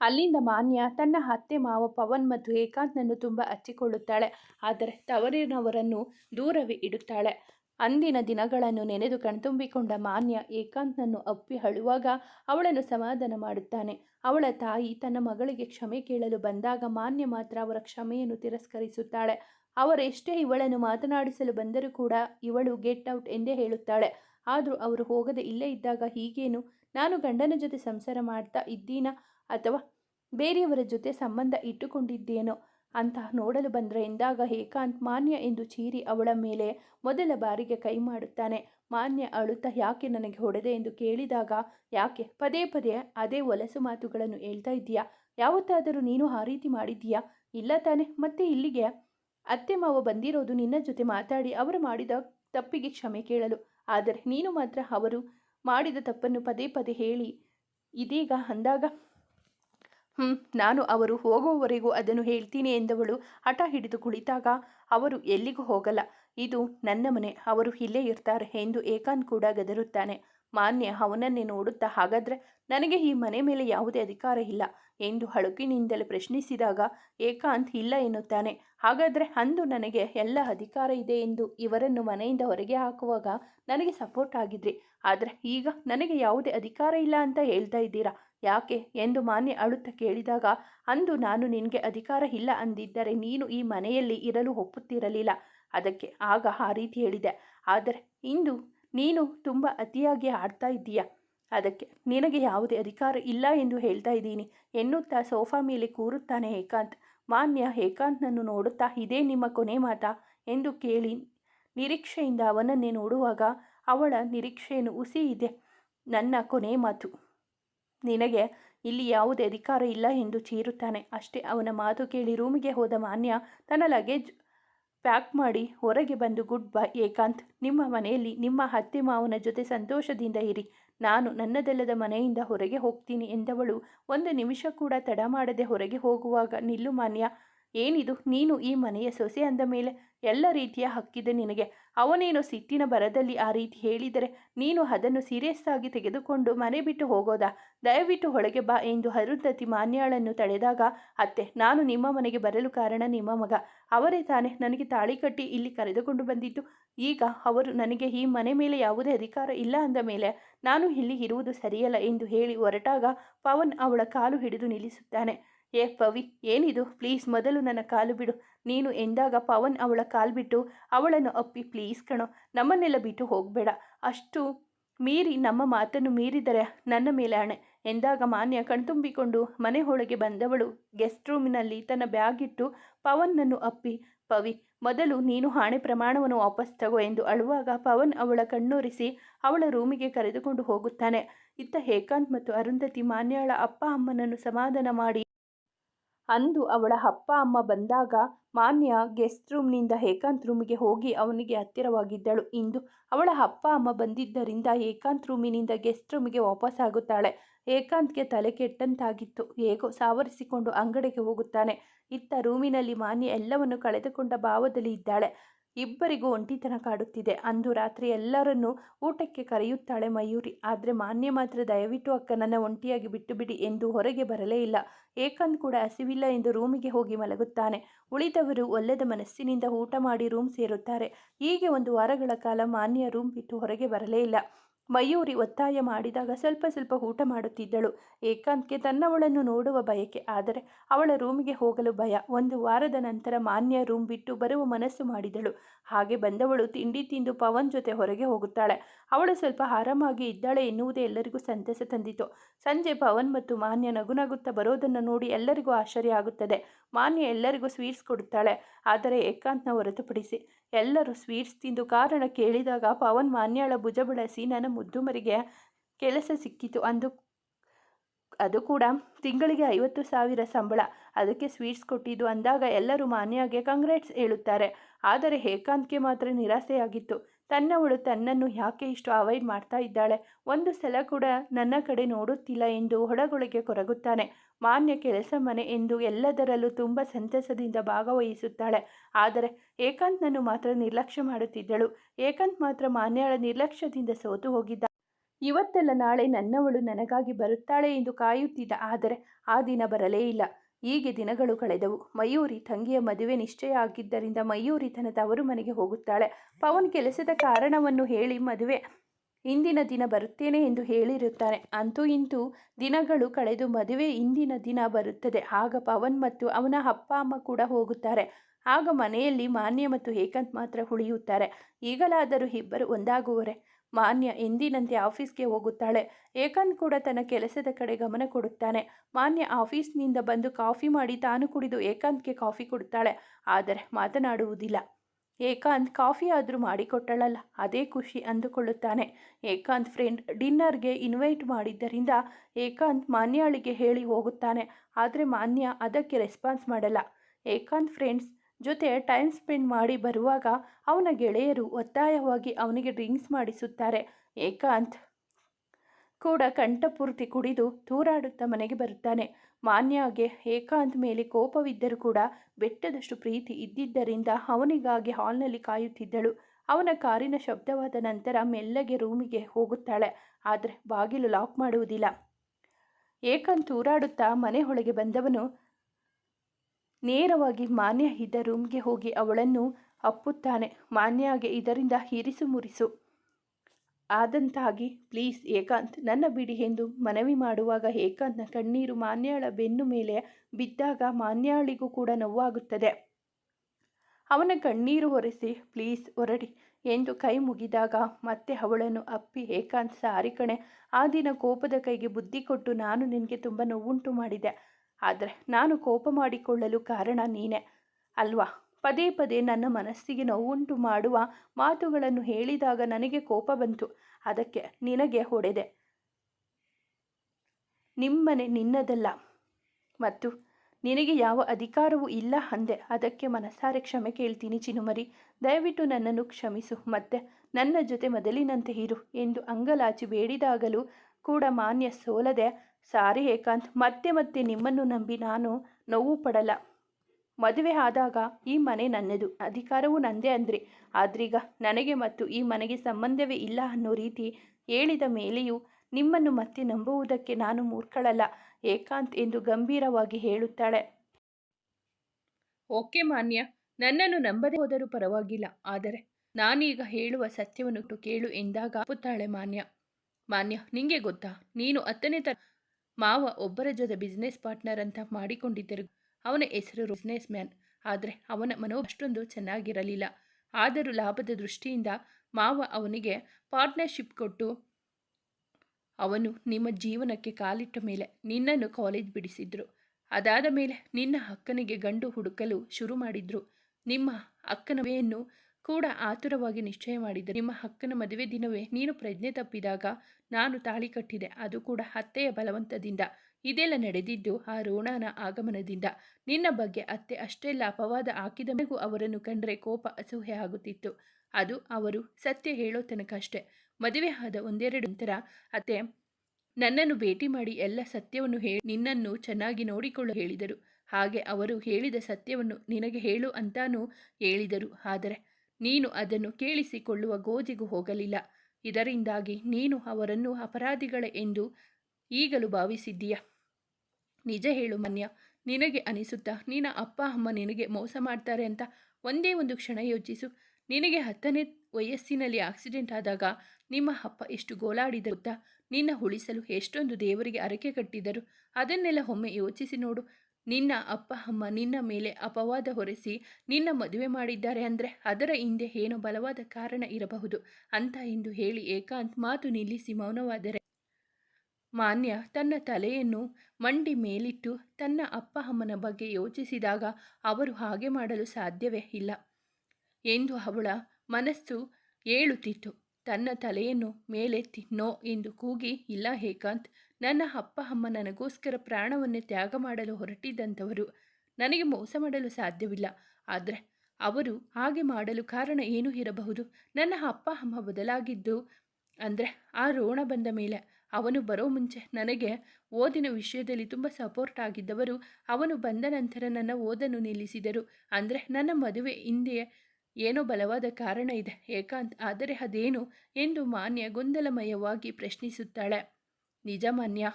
ಅಲ್ಲಿಂದ ಮಾನ್ಯ ತನ್ನ ಅತ್ತೆ ಮಾವ ಪವನ್ ಮತ್ತು ಏಕಾಂತ್ನನ್ನು ತುಂಬ ಹಚ್ಚಿಕೊಳ್ಳುತ್ತಾಳೆ ಆದರೆ ತವರಿನವರನ್ನು ದೂರವೇ ಇಡುತ್ತಾಳೆ. ಅಂದಿನ ದಿನಗಳನ್ನು ನೆನೆದು ಕಣ್ತುಂಬಿಕೊಂಡ ಮಾನ್ಯ ಏಕಾಂತ್ನನ್ನು ಅಪ್ಪಿ ಹಳುವಾಗ ಅವಳನ್ನು ಸಮಾಧಾನ ಮಾಡುತ್ತಾನೆ. ಅವಳ ತಾಯಿ ತನ್ನ ಮಗಳಿಗೆ ಕ್ಷಮೆ ಕೇಳಲು ಬಂದಾಗ ಮಾನ್ಯ ಮಾತ್ರ ಅವರ ಕ್ಷಮೆಯನ್ನು ತಿರಸ್ಕರಿಸುತ್ತಾಳೆ. ಅವರೆಷ್ಟೇ ಇವಳನ್ನು ಮಾತನಾಡಿಸಲು ಬಂದರೂ ಕೂಡ ಇವಳು ಗೆಟ್ ಔಟ್ ಎಂದೇ ಹೇಳುತ್ತಾಳೆ. ಆದರೂ ಅವರು ಹೋಗದೆ ಇಲ್ಲೇ ಇದ್ದಾಗ ಹೀಗೇನು? ನಾನು ಗಂಡನ ಜೊತೆ ಸಂಸಾರ ಮಾಡ್ತಾ ಇದ್ದೀನ? ಅಥವಾ ಬೇರೆಯವರ ಜೊತೆ ಸಂಬಂಧ ಇಟ್ಟುಕೊಂಡಿದ್ದೇನೋ ಅಂತ ನೋಡಲು ಬಂದರೆ ಎಂದಾಗ ಏಕಾಂತ್ ಮಾನ್ಯ ಎಂದು ಚೀರಿ ಅವಳ ಮೇಲೆ ಮೊದಲ ಬಾರಿಗೆ ಕೈ ಮಾಡುತ್ತಾನೆ. ಮಾನ್ಯ ಅಳುತ್ತಾ ಯಾಕೆ ನನಗೆ ಹೊಡೆದೆ ಎಂದು ಕೇಳಿದಾಗ, ಯಾಕೆ? ಪದೇ ಪದೇ ಅದೇ ಒಲಸು ಮಾತುಗಳನ್ನು ಹೇಳ್ತಾ ಇದ್ದೀಯಾ? ಯಾವತ್ತಾದರೂ ನೀನು ಆ ರೀತಿ ಮಾಡಿದ್ದೀಯಾ? ಇಲ್ಲ ತಾನೆ. ಮತ್ತೆ ಇಲ್ಲಿಗೆ ಅತ್ತೆ ಮಾವ ಬಂದಿರೋದು ನಿನ್ನ ಜೊತೆ ಮಾತಾಡಿ ಅವರು ಮಾಡಿದ ತಪ್ಪಿಗೆ ಕ್ಷಮೆ ಕೇಳಲು. ಆದರೆ ನೀನು ಮಾತ್ರ ಅವರು ಮಾಡಿದ ತಪ್ಪನ್ನು ಪದೇ ಪದೇ ಹೇಳಿ ಇದೀಗ ಅಂದಾಗ ಹ್ಞೂ ನಾನು ಅವರು ಹೋಗುವವರೆಗೂ ಅದನ್ನು ಹೇಳ್ತೀನಿ ಎಂದವಳು ಹಠ ಹಿಡಿದು ಕುಳಿತಾಗ ಅವರು ಎಲ್ಲಿಗೂ ಹೋಗಲ್ಲ. ಇದು ನನ್ನ ಮನೆ, ಅವರು ಇಲ್ಲೇ ಇರ್ತಾರೆ ಎಂದು ಏಕಾಂತ್ ಕೂಡ ಗದರುತ್ತಾನೆ. ಮಾನ್ಯ, ಅವನನ್ನೇ ನೋಡುತ್ತಾ ಹಾಗಾದರೆ ನನಗೆ ಈ ಮನೆ ಮೇಲೆ ಯಾವುದೇ ಅಧಿಕಾರ ಇಲ್ಲ ಎಂದು ಹಳುಕಿನಿಂದಲೇ ಪ್ರಶ್ನಿಸಿದಾಗ ಏಕಾಂತ್ ಇಲ್ಲ ಎನ್ನುತ್ತಾನೆ. ಹಾಗಾದರೆ ಅಂದು ನನಗೆ ಎಲ್ಲ ಅಧಿಕಾರ ಇದೆ ಎಂದು ಇವರನ್ನು ಮನೆಯಿಂದ ಹೊರಗೆ ಹಾಕುವಾಗ ನನಗೆ ಸಪೋರ್ಟ್ ಆಗಿದ್ರಿ. ಆದರೆ ಈಗ ನನಗೆ ಯಾವುದೇ ಅಧಿಕಾರ ಇಲ್ಲ ಅಂತ ಹೇಳ್ತಾ ಇದ್ದೀರಾ? ಯಾಕೆ ಎಂದು ಮಾನ್ಯ ಅಳುತ್ತ ಕೇಳಿದಾಗ, ಅಂದು ನಾನು ನಿನಗೆ ಅಧಿಕಾರ ಇಲ್ಲ ಅಂದಿದ್ದರೆ ನೀನು ಈ ಮನೆಯಲ್ಲಿ ಇರಲು ಒಪ್ಪುತ್ತಿರಲಿಲ್ಲ. ಅದಕ್ಕೆ ಆಗ ಆ ರೀತಿ ಹೇಳಿದೆ. ಆದರೆ ಇಂದು ನೀನು ತುಂಬ ಅತಿಯಾಗಿ ಆಡ್ತಾ ಇದ್ದೀಯ? ಅದಕ್ಕೆ ನಿನಗೆ ಯಾವುದೇ ಅಧಿಕಾರ ಇಲ್ಲ ಎಂದು ಹೇಳ್ತಾ ಇದ್ದೀನಿ. ಎನ್ನುತ್ತಾ ಸೋಫಾ ಮೇಲೆ ಕೂರುತ್ತಾನೆ ಏಕಾಂತ್. ಮಾನ್ಯ ಏಕಾಂತ್ನನ್ನು ನೋಡುತ್ತಾ, ಇದೇ ನಿಮ್ಮ ಕೊನೆ ಮಾತಾ ಎಂದು ಕೇಳಿ ನಿರೀಕ್ಷೆಯಿಂದ ಅವನನ್ನೇ ನೋಡುವಾಗ ಅವಳ ನಿರೀಕ್ಷೆಯನ್ನು ಉಸಿ ಇದೆ ನನ್ನ ಕೊನೆ ಮಾತು. ನಿನಗೆ ಇಲ್ಲಿ ಯಾವುದೇ ಅಧಿಕಾರ ಇಲ್ಲ ಎಂದು ಚೀರುತ್ತಾನೆ. ಅಷ್ಟೇ, ಅವನ ಮಾತು ಕೇಳಿ ರೂಮಿಗೆ ಹೋದ ಮಾನ್ಯ ತನ್ನ ಲಗೇಜ್ ಪ್ಯಾಕ್ ಮಾಡಿ ಹೊರಗೆ ಬಂದು, ಗುಡ್ ಬೈ ಏಕಾಂತ್, ನಿಮ್ಮ ಮನೆಯಲ್ಲಿ ನಿಮ್ಮ ಅತ್ತೆ ಮಾವನ ಜೊತೆ ಸಂತೋಷದಿಂದ ಇರಿ. ನಾನು ನನ್ನದೆಲ್ಲದ ಮನೆಯಿಂದ ಹೊರಗೆ ಹೋಗ್ತೀನಿ ಎಂದವಳು ಒಂದು ನಿಮಿಷ ಕೂಡ ತಡ ಮಾಡದೆ ಹೊರಗೆ ಹೋಗುವಾಗ, ನಿಲ್ಲು ಮಾನ್ಯ ಏನಿದು? ನೀನು ಈ ಮನೆಯ ಸೊಸೆ ಅಂದ ಮೇಲೆ ಎಲ್ಲ ರೀತಿಯ ಹಕ್ಕಿದೆ ನಿನಗೆ. ಅವನೇನು ಸಿಟ್ಟಿನ ಬರದಲ್ಲಿ ಆ ರೀತಿ ಹೇಳಿದರೆ ನೀನು ಅದನ್ನು ಸೀರಿಯಸ್ ಆಗಿ ತೆಗೆದುಕೊಂಡು ಮನೆ ಬಿಟ್ಟು ಹೋಗೋದಾ? ದಯವಿಟ್ಟು ಹೊಳಗೆ ಬಾ ಎಂದು ಅರುಂಧತಿ ಮಾನ್ಯಾಳನ್ನು ತಡೆದಾಗ, ಅತ್ತೆ, ನಾನು ನಿಮ್ಮ ಮನೆಗೆ ಬರಲು ಕಾರಣ ನಿಮ್ಮ ಮಗ. ಅವರೇ ತಾನೇ ನನಗೆ ತಾಳಿ ಕಟ್ಟಿ ಇಲ್ಲಿ ಕರೆದುಕೊಂಡು ಬಂದಿದ್ದು. ಈಗ ಅವರು ನನಗೆ ಈ ಮನೆ ಮೇಲೆ ಯಾವುದೇ ಅಧಿಕಾರ ಇಲ್ಲ ಅಂದ ಮೇಲೆ ನಾನು ಇಲ್ಲಿ ಇರುವುದು ಸರಿಯಲ್ಲ ಎಂದು ಹೇಳಿ ಹೊರಟಾಗ ಪವನ್ ಅವಳ ಕಾಲು ಹಿಡಿದು ನಿಲ್ಲಿಸುತ್ತಾನೆ. ಏ ಪವಿ, ಏನಿದು? ಪ್ಲೀಸ್ ಮೊದಲು ನನ್ನ ಕಾಲು ಬಿಡು. ನೀನು ಎಂದಾಗ ಪವನ್ ಅವಳ ಕಾಲು ಬಿಟ್ಟು ಅವಳನ್ನು ಅಪ್ಪಿ, ಪ್ಲೀಸ್ ಕಣೋ, ನಮ್ಮನ್ನೆಲ್ಲ ಬಿಟ್ಟು ಹೋಗಬೇಡ. ಅಷ್ಟು ಮೀರಿ ನಮ್ಮ ಮಾತನ್ನು ಮೀರಿದರೆ ನನ್ನ ಮೇಲೆ ಹಣೆ. ಎಂದಾಗ ಮಾನ್ಯ ಕಣ್ತುಂಬಿಕೊಂಡು ಮನೆ ಒಳಗೆ ಬಂದವಳು. ಗೆಸ್ಟ್ ರೂಮಿನಲ್ಲಿ ತನ್ನ ಬ್ಯಾಗ್ ಇಟ್ಟು ಪವನ್ನನ್ನು ಅಪ್ಪಿ, ಪವಿ, ಮೊದಲು ನೀನು ಹಾಣೆ ಪ್ರಮಾಣವನ್ನು ವಾಪಸ್ ತಗೋ ಎಂದು ಅಳುವಾಗ ಪವನ್ ಅವಳ ಕಣ್ಣೂರಿಸಿ ಅವಳ ರೂಮಿಗೆ ಕರೆದುಕೊಂಡು ಹೋಗುತ್ತಾನೆ. ಇತ್ತ ಏಕಾಂತ್ ಮತ್ತು ಅರುಂಧತಿ ಮಾನ್ಯಾಳ ಅಪ್ಪ, ಅಮ್ಮನನ್ನು ಸಮಾಧಾನ ಮಾಡಿ ಅಂದು ಅವಳ ಅಪ್ಪ ಅಮ್ಮ ಬಂದಾಗ ಮಾನ್ಯ ಗೆಸ್ಟ್ ರೂಮ್ನಿಂದ ಏಕಾಂತ್ ರೂಮಿಗೆ ಹೋಗಿ ಅವನಿಗೆ ಹತ್ತಿರವಾಗಿದ್ದಳು. ಇಂದು ಅವಳ ಅಪ್ಪ ಅಮ್ಮ ಬಂದಿದ್ದರಿಂದ ಏಕಾಂತ್ ರೂಮಿನಿಂದ ಗೆಸ್ಟ್ ರೂಮಿಗೆ ವಾಪಸ್ ಆಗುತ್ತಾಳೆ. ಏಕಾಂತ್ಗೆ ತಲೆ ಕೆಟ್ಟಂತಾಗಿತ್ತು. ಹೇಗೋ ಸಾವರಿಸಿಕೊಂಡು ಅಂಗಡಿಗೆ ಹೋಗುತ್ತಾನೆ. ಇತ್ತ ರೂಮಿನಲ್ಲಿ ಮಾನ್ಯ ಎಲ್ಲವನ್ನು ಕಳೆದುಕೊಂಡ ಭಾವದಲ್ಲಿ ಇದ್ದಾಳೆ. ಇಬ್ಬರಿಗೂ ಒಂಟಿತನ ಕಾಡುತ್ತಿದೆ. ಅಂದು ರಾತ್ರಿ ಎಲ್ಲರನ್ನೂ ಊಟಕ್ಕೆ ಕರೆಯುತ್ತಾಳೆ ಮಯೂರಿ. ಆದರೆ ಮಾನ್ಯ ಮಾತ್ರ ದಯವಿಟ್ಟು ಅಕ್ಕನನ್ನ ಒಂಟಿಯಾಗಿ ಬಿಟ್ಟು ಬಿಡಿ ಎಂದು ಹೊರಗೆ ಬರಲೇ ಇಲ್ಲ. ಏಕಂದ್ ಕೂಡ ಹಸಿವಿಲ್ಲ ಎಂದು ರೂಮಿಗೆ ಹೋಗಿ ಮಲಗುತ್ತಾನೆ. ಉಳಿದವರು ಒಲ್ಲದ ಮನಸ್ಸಿನಿಂದ ಊಟ ಮಾಡಿ ರೂಮ್ ಸೇರುತ್ತಾರೆ. ಹೀಗೆ ಒಂದು ವಾರಗಳ ಕಾಲ ಮಾನ್ಯ ರೂಮ್ ಬಿಟ್ಟು ಹೊರಗೆ ಬರಲೇ ಇಲ್ಲ. ಮಯೂರಿ ಒತ್ತಾಯ ಮಾಡಿದಾಗ ಸ್ವಲ್ಪ ಸ್ವಲ್ಪ ಊಟ ಮಾಡುತ್ತಿದ್ದಳು. ಏಕಾಂತ್ಗೆ ತನ್ನವಳನ್ನು ನೋಡುವ ಬಯಕೆ. ಆದರೆ ಅವಳ ರೂಮಿಗೆ ಹೋಗಲು ಭಯ. ಒಂದು ವಾರದ ನಂತರ ಮಾನ್ಯ ರೂಮ್ ಬಿಟ್ಟು ಬರುವ ಮನಸ್ಸು ಮಾಡಿದಳು. ಹಾಗೆ ಬಂದವಳು ತಿಂಡಿ ತಿಂದು ಪವನ್ ಜೊತೆ ಹೊರಗೆ ಹೋಗುತ್ತಾಳೆ. ಅವಳು ಸ್ವಲ್ಪ ಆರಾಮಾಗಿ ಇದ್ದಾಳೆ ಎನ್ನುವುದೇ ಎಲ್ಲರಿಗೂ ಸಂತಸ ತಂದಿತು. ಸಂಜೆ ಪವನ್ ಮತ್ತು ಮಾನ್ಯ ನಗುನಗುತ್ತಾ ಬರೋದನ್ನು ನೋಡಿ ಎಲ್ಲರಿಗೂ ಆಶ್ಚರ್ಯ ಆಗುತ್ತದೆ. ಮಾನ್ಯ ಎಲ್ಲರಿಗೂ ಸ್ವೀಟ್ಸ್ ಕೊಡುತ್ತಾಳೆ. ಆದರೆ ಏಕಾಂತ್ನ ಹೊರತುಪಡಿಸಿ ಎಲ್ಲರೂ ಸ್ವೀಟ್ಸ್ ತಿಂದು ಕಾರಣ ಕೇಳಿದಾಗ ಪವನ್ ಮಾನ್ಯಳ ಭುಜ ಬಳಸಿ, ನನ್ನ ಮುದ್ದುಮರಿಗೆ ಕೆಲಸ ಸಿಕ್ಕಿತು. ಅಂದು, ಅದು ಕೂಡ ತಿಂಗಳಿಗೆ ಐವತ್ತು ಸಾವಿರ ಸಂಬಳ. ಅದಕ್ಕೆ ಸ್ವೀಟ್ಸ್ ಕೊಟ್ಟಿದ್ದು ಅಂದಾಗ ಎಲ್ಲರೂ ಮಾನ್ಯಾಗೆ ಕಂಗ್ರಾಟ್ಸ್ ಹೇಳುತ್ತಾರೆ. ಆದರೆ ಏಕಾಂತ್ಗೆ ಮಾತ್ರ ನಿರಾಸೆಯಾಗಿತ್ತು. ತನ್ನವಳು ತನ್ನನ್ನು ಯಾಕೆ ಇಷ್ಟು ಅವಾಯ್ಡ್ ಮಾಡ್ತಾ ಇದ್ದಾಳೆ? ಒಂದು ಸಲ ಕೂಡ ನನ್ನ ಕಡೆ ನೋಡುತ್ತಿಲ್ಲ ಎಂದು ಹೊಡಗೊಳಗೆ ಕೊರಗುತ್ತಾನೆ. ಮಾನ್ಯ ಕೆಲಸ ಮನೆ ಎಂದು ಎಲ್ಲದರಲ್ಲೂ ತುಂಬ ಸಂತಸದಿಂದ ಭಾಗವಹಿಸುತ್ತಾಳೆ. ಆದರೆ ಏಕಾಂತ್ನನ್ನು ಮಾತ್ರ ನಿರ್ಲಕ್ಷ್ಯ ಮಾಡುತ್ತಿದ್ದಳು. ಏಕಾಂತ್ ಮಾತ್ರ ಮಾನ್ಯಳ ನಿರ್ಲಕ್ಷ್ಯದಿಂದ ಸೋತು ಹೋಗಿದ್ದ. ಇವತ್ತೆಲ್ಲ ನಾಳೆ ನನ್ನವಳು ನನಗಾಗಿ ಬರುತ್ತಾಳೆ ಎಂದು ಕಾಯುತ್ತಿದ್ದ. ಆದರೆ ಆ ದಿನ ಬರಲೇ ಇಲ್ಲ. ಹೀಗೆ ದಿನಗಳು ಕಳೆದವು. ಮಯೂರಿ ತಂಗಿಯ ಮದುವೆ ನಿಶ್ಚಯ ಆಗಿದ್ದರಿಂದ ಮಯೂರಿ ತನ್ನ ತವರು ಮನೆಗೆ ಹೋಗುತ್ತಾಳೆ. ಪವನ್ ಕೆಲಸದ ಕಾರಣವನ್ನು ಹೇಳಿ ಮದುವೆ ಇಂದಿನ ದಿನ ಬರುತ್ತೇನೆ ಎಂದು ಹೇಳಿರುತ್ತಾನೆ. ಅಂತೂ ಇಂತೂ ದಿನಗಳು ಕಳೆದು ಮದುವೆ ಇಂದಿನ ದಿನ ಬರುತ್ತದೆ. ಆಗ ಪವನ್ ಮತ್ತು ಅವನ ಅಪ್ಪ ಅಮ್ಮ ಕೂಡ ಹೋಗುತ್ತಾರೆ. ಆಗ ಮನೆಯಲ್ಲಿ ಮಾನ್ಯ ಮತ್ತು ಏಕಾಂತ್ ಮಾತ್ರ ಉಳಿಯುತ್ತಾರೆ. ಈಗಲಾದರೂ ಇಬ್ಬರು ಒಂದಾಗುವರೆ. ಮಾನ್ಯ ಎಂದಿನಂತೆ ಆಫೀಸ್ಗೆ ಹೋಗುತ್ತಾಳೆ. ಏಕಾಂತ್ ಕೂಡ ತನ್ನ ಕೆಲಸದ ಕಡೆ ಗಮನ ಕೊಡುತ್ತಾನೆ. ಮಾನ್ಯ ಆಫೀಸ್ನಿಂದ ಬಂದು ಕಾಫಿ ಮಾಡಿ ತಾನು ಕುಡಿದು ಏಕಾಂತ್ಗೆ ಕಾಫಿ ಕೊಡುತ್ತಾಳೆ. ಆದರೆ ಮಾತನಾಡುವುದಿಲ್ಲ. ಏಕಾಂತ್ ಕಾಫಿ ಆದರೂ ಮಾಡಿಕೊಟ್ಟಳಲ್ಲ. ಅದೇ ಖುಷಿ ಅಂದುಕೊಳ್ಳುತ್ತಾನೆ. ಏಕಾಂತ್ ಫ್ರೆಂಡ್ ಡಿನ್ನರ್ಗೆ ಇನ್ವೈಟ್ ಮಾಡಿದ್ದರಿಂದ ಏಕಾಂತ್ ಮಾನ್ಯಾಳಿಗೆ ಹೇಳಿ ಹೋಗುತ್ತಾನೆ. ಆದರೆ ಮಾನ್ಯ ಅದಕ್ಕೆ ರೆಸ್ಪಾನ್ಸ್ ಮಾಡಲ್ಲ. ಏಕಾಂತ್ ಫ್ರೆಂಡ್ಸ್ ಜೊತೆ ಟೈಮ್ ಸ್ಪೆಂಡ್ ಮಾಡಿ ಬರುವಾಗ ಅವನ ಗೆಳೆಯರು ಒತ್ತಾಯವಾಗಿ ಅವನಿಗೆ ಡ್ರಿಂಕ್ಸ್ ಮಾಡಿಸುತ್ತಾರೆ. ಏಕಾಂತ್ ಕೂಡ ಕಂಠಪೂರ್ತಿ ಕುಡಿದು ತೂರಾಡುತ್ತಾ ಮನೆಗೆ ಬರುತ್ತಾನೆ. ಮಾನ್ಯಾಗೆ ಏಕಾಂತ್ ಮೇಲೆ ಕೋಪವಿದ್ದರೂ ಕೂಡ ಬೆಟ್ಟದಷ್ಟು ಪ್ರೀತಿ ಇದ್ದಿದ್ದರಿಂದ ಅವನಿಗಾಗಿ ಹಾಲ್ನಲ್ಲಿ ಕಾಯುತ್ತಿದ್ದಳು. ಅವನ ಕಾರಿನ ಶಬ್ದವಾದ ನಂತರ ಮೆಲ್ಲಗೆ ರೂಮಿಗೆ ಹೋಗುತ್ತಾಳೆ. ಆದರೆ ಬಾಗಿಲು ಲಾಕ್ ಮಾಡುವುದಿಲ್ಲ. ಏಕಾಂತ್ ತೂರಾಡುತ್ತಾ ಮನೆ ಒಳಗೆ ಬಂದವನು ನೇರವಾಗಿ ಮಾನ್ಯ ಇದ್ದ ರೂಮ್ಗೆ ಹೋಗಿ ಅವಳನ್ನು ಅಪ್ಪುತ್ತಾನೆ. ಮಾನ್ಯಾಗೆ ಇದರಿಂದ ಹಿರಿಸು ಮುರಿಸು. ಆದಂತಾಗಿ, ಪ್ಲೀಸ್ ಏಕಾಂತ್, ನನ್ನ ಬಿಡಿ ಎಂದು ಮನವಿ ಮಾಡುವಾಗ ಏಕಾಂತ್ನ ಕಣ್ಣೀರು ಮಾನ್ಯಾಳ ಬೆನ್ನು ಮೇಲೆ ಬಿದ್ದಾಗ ಮಾನ್ಯಾಳಿಗೂ ಕೂಡ ನೋವಾಗುತ್ತದೆ. ಅವನ ಕಣ್ಣೀರು ಒರೆಸಿ, ಪ್ಲೀಸ್ ಹೊರಡಿ ಎಂದು ಕೈ ಮುಗಿದಾಗ ಮತ್ತೆ ಅವಳನ್ನು, ಅಪ್ಪಿ, ಏಕಾಂತ್, ಸಾರಿ ಕಣೆ. ಆ ದಿನ ಕೋಪದ ಕೈಗೆ ಬುದ್ಧಿ ಕೊಟ್ಟು ನಾನು ನಿನಗೆ ತುಂಬ ನೋವುಂಟು ಮಾಡಿದೆ. ಆದರೆ ನಾನು ಕೋಪ ಮಾಡಿಕೊಳ್ಳಲು ಕಾರಣ ನೀನೆ. ಅಲ್ವಾ? ಪದೇ ಪದೇ ನನ್ನ ಮನಸ್ಸಿಗೆ ನೋವುಂಟು ಮಾಡುವ ಮಾತುಗಳನ್ನು ಹೇಳಿದಾಗ ನನಗೆ ಕೋಪ ಬಂತು. ಅದಕ್ಕೆ ನಿನಗೆ ಹೊಡೆದೆ. ನಿಮ್ಮನೆ ನಿನ್ನದಲ್ಲ. ಮತ್ತು ನಿನಗೆ ಯಾವ ಅಧಿಕಾರವೂ ಇಲ್ಲ ಅಂದೆ. ಅದಕ್ಕೆ ಮನಸಾರೆ ಕ್ಷಮೆ ಕೇಳ್ತೀನಿ ಚಿನುಮರಿ. ದಯವಿಟ್ಟು ನನ್ನನ್ನು ಕ್ಷಮಿಸು. ಮತ್ತೆ ನನ್ನ ಜೊತೆ ಮೊದಲಿನಂತೆ ಇರು ಎಂದು ಅಂಗಲಾಚಿ ಬೇಡಿದಾಗಲೂ ಕೂಡ ಮಾನ್ಯ ಸೋಲದೆ ಸಾರಿ ಏಕಾಂತ್, ಮತ್ತೆ ಮತ್ತೆ ನಿಮ್ಮನ್ನು ನಂಬಿ ನಾನು ನೋವು ಪಡಲ್ಲ. ಮದುವೆ ಆದಾಗ ಈ ಮನೆ ನನ್ನದು. ಅಧಿಕಾರವೂ ನಂದೇ ಅಂದ್ರಿ. ಆದ್ರೀಗ ನನಗೆ ಮತ್ತು ಈ ಮನೆಗೆ ಸಂಬಂಧವೇ ಇಲ್ಲ ಅನ್ನೋ ರೀತಿ ಹೇಳಿದ ಮೇಲೆಯೂ ನಿಮ್ಮನ್ನು ಮತ್ತೆ ನಂಬುವುದಕ್ಕೆ ನಾನು ಮೂರ್ಖಳಲ್ಲ, ಏಕಾಂತ್ ಎಂದು ಗಂಭೀರವಾಗಿ ಹೇಳುತ್ತಾಳೆ. ಓಕೆ ಮಾನ್ಯ, ನನ್ನನ್ನು ನಂಬದೆ ಹೋದರೂ ಪರವಾಗಿಲ್ಲ. ಆದರೆ ನಾನೀಗ ಹೇಳುವ ಸತ್ಯವನ್ನು ಕೇಳು ಎಂದಾಗ, ಒಪ್ಪುತ್ತಾಳೆ ಮಾನ್ಯ. ಮಾನ್ಯ, ನಿಂಗೆ ಗೊತ್ತಾ? ನೀನು ಹತ್ತನೇ ತ ಮಾವ ಒಬ್ಬರ ಜೊತೆ ಬಿಸ್ನೆಸ್ ಪಾರ್ಟ್ನರ್ ಅಂತ ಮಾಡಿಕೊಂಡಿದ್ದರು. ಅವನ ಹೆಸರು ಬಿಸ್ನೆಸ್ ಮ್ಯಾನ್ ಆದರೆ ಅವನ ಮನೋ ಅಷ್ಟೊಂದು ಚೆನ್ನಾಗಿರಲಿಲ್ಲ. ಆದರೂ ಲಾಭದ ದೃಷ್ಟಿಯಿಂದ ಮಾವ ಅವನಿಗೆ ಪಾರ್ಟ್ನರ್ಶಿಪ್ ಕೊಟ್ಟು, ಅವನು ನಿಮ್ಮ ಜೀವನಕ್ಕೆ ಕಾಲಿಟ್ಟ ಮೇಲೆ ನಿನ್ನನ್ನು ಕಾಲೇಜ್ ಬಿಡಿಸಿದ್ರು. ಅದಾದ ಮೇಲೆ ನಿನ್ನ ಅಕ್ಕನಿಗೆ ಗಂಡು ಹುಡುಕಲು ಶುರು ಮಾಡಿದ್ರು. ನಿಮ್ಮ ಅಕ್ಕನವೆಯನ್ನು ಕೂಡ ಆತುರವಾಗಿ ನಿಶ್ಚಯ ಮಾಡಿದ್ದರು ನಿಮ್ಮ ಹಕ್ಕನ ಮದುವೆ ದಿನವೇ ನೀನು ಪ್ರಜ್ಞೆ ತಪ್ಪಿದಾಗ ನಾನು ತಾಳಿ ಕಟ್ಟಿದೆ. ಅದು ಕೂಡ ಅತ್ತೆಯ ಬಲವಂತದಿಂದ. ಇದೆಲ್ಲ ನಡೆದಿದ್ದು ಆ ರೋಣನ ಆಗಮನದಿಂದ. ನಿನ್ನ ಬಗ್ಗೆ ಅತ್ತೆ ಅಷ್ಟೆಲ್ಲ ಅಪವಾದ ಹಾಕಿದ ಮೇಗೂ ಅವರನ್ನು ಕಂಡರೆ ಕೋಪ ಅಸೂಹೆ ಆಗುತ್ತಿತ್ತು. ಅದು ಅವರು ಸತ್ಯ ಹೇಳೋ ತನಕ ಅಷ್ಟೆ. ಮದುವೆ ಆದ ಒಂದೆರಡು ನಂತರ ಅತ್ತೆ ನನ್ನನ್ನು ಭೇಟಿ ಮಾಡಿ ಎಲ್ಲ ಸತ್ಯವನ್ನು ಹೇಳಿ ನಿನ್ನನ್ನು ಚೆನ್ನಾಗಿ ನೋಡಿಕೊಳ್ಳು ಹೇಳಿದರು. ಹಾಗೆ ಅವರು ಹೇಳಿದ ಸತ್ಯವನ್ನು ನಿನಗೆ ಹೇಳು ಅಂತಾನೂ ಹೇಳಿದರು. ಆದರೆ ನೀನು ಅದನ್ನು ಕೇಳಿಸಿಕೊಳ್ಳುವ ಗೋಜಿಗೂ ಹೋಗಲಿಲ್ಲ. ಇದರಿಂದಾಗಿ ನೀನು ಅವರನ್ನು ಅಪರಾಧಿಗಳ ಎಂದು ಈಗಲೂ ಭಾವಿಸಿದ್ದೀಯ. ನಿಜ ಹೇಳು ಮನ್ಯ, ನಿನಗೆ ಅನಿಸುತ್ತಾ, ನಿನ್ನ ಅಪ್ಪ, ಅಮ್ಮ ನಿನಗೆ ಮೋಸ ಮಾಡ್ತಾರೆ ಅಂತ ಒಂದೇ ಒಂದು ಕ್ಷಣ ಯೋಚಿಸು. ನಿನಗೆ ಹತ್ತನೇ ವಯಸ್ಸಿನಲ್ಲಿ ಆಕ್ಸಿಡೆಂಟ್ ಆದಾಗ ನಿಮ್ಮ ಅಪ್ಪ ಎಷ್ಟು ಗೋಳಾಡಿದ ನಿನ್ನ ಉಳಿಸಲು ಎಷ್ಟೊಂದು ದೇವರಿಗೆ ಅರಕೆ ಕಟ್ಟಿದರು. ಅದನ್ನೆಲ್ಲ ಒಮ್ಮೆ ಯೋಚಿಸಿ ನೋಡು. ನಿನ್ನ ಅಪ್ಪ, ಅಮ್ಮ ನಿನ್ನ ಮೇಲೆ ಅಪವಾದ ಹೊರಿಸಿ ನಿನ್ನ ಮದುವೆ ಮಾಡಿದ್ದಾರೆ ಅಂದರೆ ಅದರ ಹಿಂದೆ ಏನೋ ಬಲವಾದ ಕಾರಣ ಇರಬಹುದು ಅಂತ ಎಂದು ಹೇಳಿ ಏಕಾಂತ್ ಮಾತು ನಿಲ್ಲಿಸಿ ಮೌನವಾದರೆ. ಮಾನ್ಯ ತನ್ನ ತಲೆಯನ್ನು ಮಂಡಿ ಮೇಲಿಟ್ಟು ತನ್ನ ಅಪ್ಪ, ಅಮ್ಮನ ಬಗ್ಗೆ ಯೋಚಿಸಿದಾಗ ಅವರು ಹಾಗೆ ಮಾಡಲು ಸಾಧ್ಯವೇ ಇಲ್ಲ ಎಂದು ಅವಳ ಮನಸ್ಸು ಹೇಳುತ್ತಿತ್ತು ತನ್ನ ತಲೆಯನ್ನು ಮೇಲೆತ್ತಿ, ನೋ ಎಂದು ಕೂಗಿ, ಇಲ್ಲ ಏಕಾಂತ್ ನನ್ನ ಅಪ್ಪ, ಅಮ್ಮ ನನಗೋಸ್ಕರ ಪ್ರಾಣವನ್ನೇ ತ್ಯಾಗ ಮಾಡಲು ಹೊರಟಿದ್ದಂಥವರು ನನಗೆ ಮೋಸ ಮಾಡಲು ಸಾಧ್ಯವಿಲ್ಲ. ಆದರೆ ಅವರು ಹಾಗೆ ಮಾಡಲು ಕಾರಣ ಏನು ಇರಬಹುದು. ನನ್ನ ಅಪ್ಪ, ಅಮ್ಮ ಬದಲಾಗಿದ್ದು ಅಂದರೆ ಆ ರೋಣ ಬಂದ ಮೇಲೆ ಅವನು ಬರೋ ಮುಂಚೆ ನನಗೆ ಓದಿನ ವಿಷಯದಲ್ಲಿ ತುಂಬ ಸಪೋರ್ಟ್ ಆಗಿದ್ದವರು ಅವನು ಬಂದ ನಂತರ ನನ್ನ ಓದನ್ನು ನಿಲ್ಲಿಸಿದರು. ಅಂದರೆ ನನ್ನ ಮದುವೆ ಹಿಂದೆ ಏನೋ ಬಲವಾದ ಕಾರಣ ಇದೆ ಏಕಾಂತ್, ಆದರೆ ಅದೇನು ಎಂದು ಮಾನ್ಯ ಗೊಂದಲಮಯವಾಗಿ ಪ್ರಶ್ನಿಸುತ್ತಾಳೆ. ನಿಜ ಮಾನ್ಯ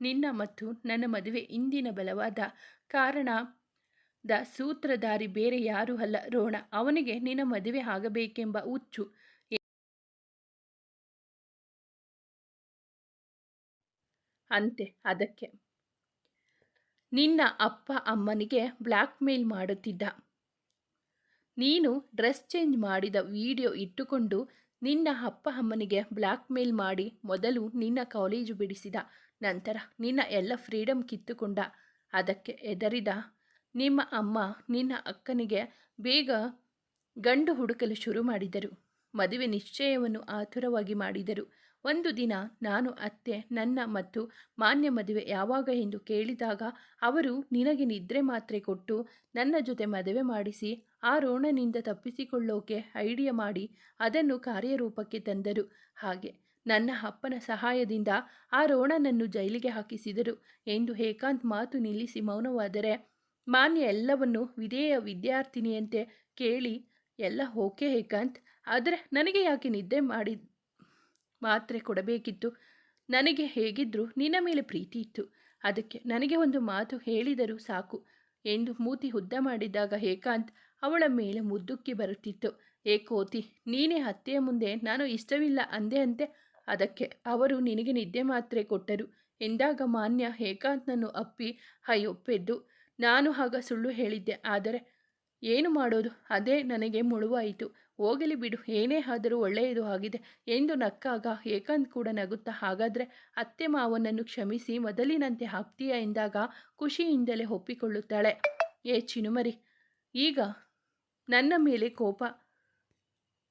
ನಿನ್ನ ಮತ್ತು ನನ್ನ ಮದುವೆ ಇಂದಿನ ಬಲವಾದ ಕಾರಣ. ದ ಸೂತ್ರಧಾರಿ ಬೇರೆ ಯಾರೂ ಅಲ್ಲ ರೋಣ. ಅವನಿಗೆ ನಿನ್ನ ಮದುವೆ ಆಗಬೇಕೆಂಬ ಹುಚ್ಚು. ಅಂತೆ, ಅದಕ್ಕೆ. ನಿನ್ನ ಅಪ್ಪ ಅಮ್ಮನಿಗೆ ಬ್ಲ್ಯಾಕ್ ಮೇಲ್ ಮಾಡುತ್ತಿದ್ದ. ನೀನು ಡ್ರೆಸ್ ಚೇಂಜ್ ಮಾಡಿದ ವಿಡಿಯೋ ಇಟ್ಟುಕೊಂಡು ನಿನ್ನ ಅಪ್ಪ ಅಮ್ಮನಿಗೆ ಬ್ಲ್ಯಾಕ್ ಮೇಲ್ ಮಾಡಿ ಮೊದಲು ನಿನ್ನ ಕಾಲೇಜು ಬಿಡಿಸಿದ ನಂತರ ನಿನ್ನ ಎಲ್ಲ ಫ್ರೀಡಮ್ ಕಿತ್ತುಕೊಂಡ. ಅದಕ್ಕೆ ಎದರಿದ ನಿಮ್ಮ ಅಮ್ಮ ನಿನ್ನ ಅಕ್ಕನಿಗೆ ಬೇಗ ಗಂಡು ಹುಡುಕಲು ಶುರು ಮಾಡಿದರು. ಮದುವೆ ನಿಶ್ಚಯವನ್ನು ಆತುರವಾಗಿ ಮಾಡಿದರು. ಒಂದು ದಿನ ನಾನು ಅತ್ತೆ, ನನ್ನ ಮತ್ತು ಮಾನ್ಯ ಮದುವೆ ಯಾವಾಗ ಎಂದು ಕೇಳಿದಾಗ ಅವರು ನಿನಗೆ ನಿದ್ರೆ ಮಾತ್ರೆ ಕೊಟ್ಟು ನನ್ನ ಜೊತೆ ಮದುವೆ ಮಾಡಿಸಿ ಆ ರೋಣನಿಂದ ತಪ್ಪಿಸಿಕೊಳ್ಳೋಕೆ ಐಡಿಯಾ ಮಾಡಿ ಅದನ್ನು ಕಾರ್ಯರೂಪಕ್ಕೆ ತಂದರು. ಹಾಗೆ ನನ್ನ ಅಪ್ಪನ ಸಹಾಯದಿಂದ ಆ ರೋಣನನ್ನು ಜೈಲಿಗೆ ಹಾಕಿಸಿದರು ಎಂದು ಹೇಕಾಂತ್ ಮಾತು ನಿಲ್ಲಿಸಿ ಮೌನವಾದರೆ ಮಾನ್ಯ ಎಲ್ಲವನ್ನು ವಿಧೇಯ ವಿದ್ಯಾರ್ಥಿನಿಯಂತೆ ಕೇಳಿ, ಎಲ್ಲ ಓಕೆ ಹೇಕಾಂತ್ ಆದರೆ ನನಗೆ ಯಾಕೆ ನಿದ್ದೆ ಮಾಡಿ ಮಾತ್ರೆ ಕೊಡಬೇಕಿತ್ತು? ನನಗೆ ಹೇಗಿದ್ದರೂ ನಿನ್ನ ಮೇಲೆ ಪ್ರೀತಿ ಇತ್ತು, ಅದಕ್ಕೆ ನನಗೆ ಒಂದು ಮಾತು ಹೇಳಿದರೂ ಸಾಕು ಎಂದು ಮೂತಿ ಹುದ್ದ ಮಾಡಿದಾಗ ಏಕಾಂತ್ ಅವಳ ಮೇಲೆ ಮುದ್ದುಕ್ಕಿ ಬರುತ್ತಿತ್ತು. ಏ ಕೋತಿ, ನೀನೇ ಅತ್ತೆಯ ಮುಂದೆ ನಾನು ಇಷ್ಟವಿಲ್ಲ ಅಂದೆ ಅಂತೆ. ಅದಕ್ಕೆ ಅವರು ನಿನಗೆ ನಿದ್ದೆ ಮಾತ್ರೆ ಕೊಟ್ಟರು. ಎಂದಾಗ ಮಾನ್ಯ ಏಕಾಂತ್ನನ್ನು ಅಪ್ಪಿ ಹೈಯೊಪ್ಪೆದ್ದು ನಾನು ಆಗ ಸುಳ್ಳು ಹೇಳಿದ್ದೆ. ಆದರೆ ಏನು ಮಾಡೋದು? ಅದೇ ನನಗೆ ಮುಳುವಾಯಿತು. ಹೋಗಲಿ ಬಿಡು, ಏನೇ ಆದರೂ ಒಳ್ಳೆಯದು ಆಗಿದೆ ಎಂದು ನಕ್ಕಾಗ ಏಕಾಂತ್ ಕೂಡ ನಗುತ್ತಾ, ಹಾಗಾದರೆ ಅತ್ತೆ ಮಾವನನ್ನು ಕ್ಷಮಿಸಿ, ಮೊದಲಿನಂತೆ ಹಾಕ್ತೀಯ? ಎಂದಾಗ ಖುಷಿಯಿಂದಲೇ ಒಪ್ಪಿಕೊಳ್ಳುತ್ತಾಳೆ. ಏ ಚಿನುಮರಿ, ಈಗ ನನ್ನ ಮೇಲೆ ಕೋಪ.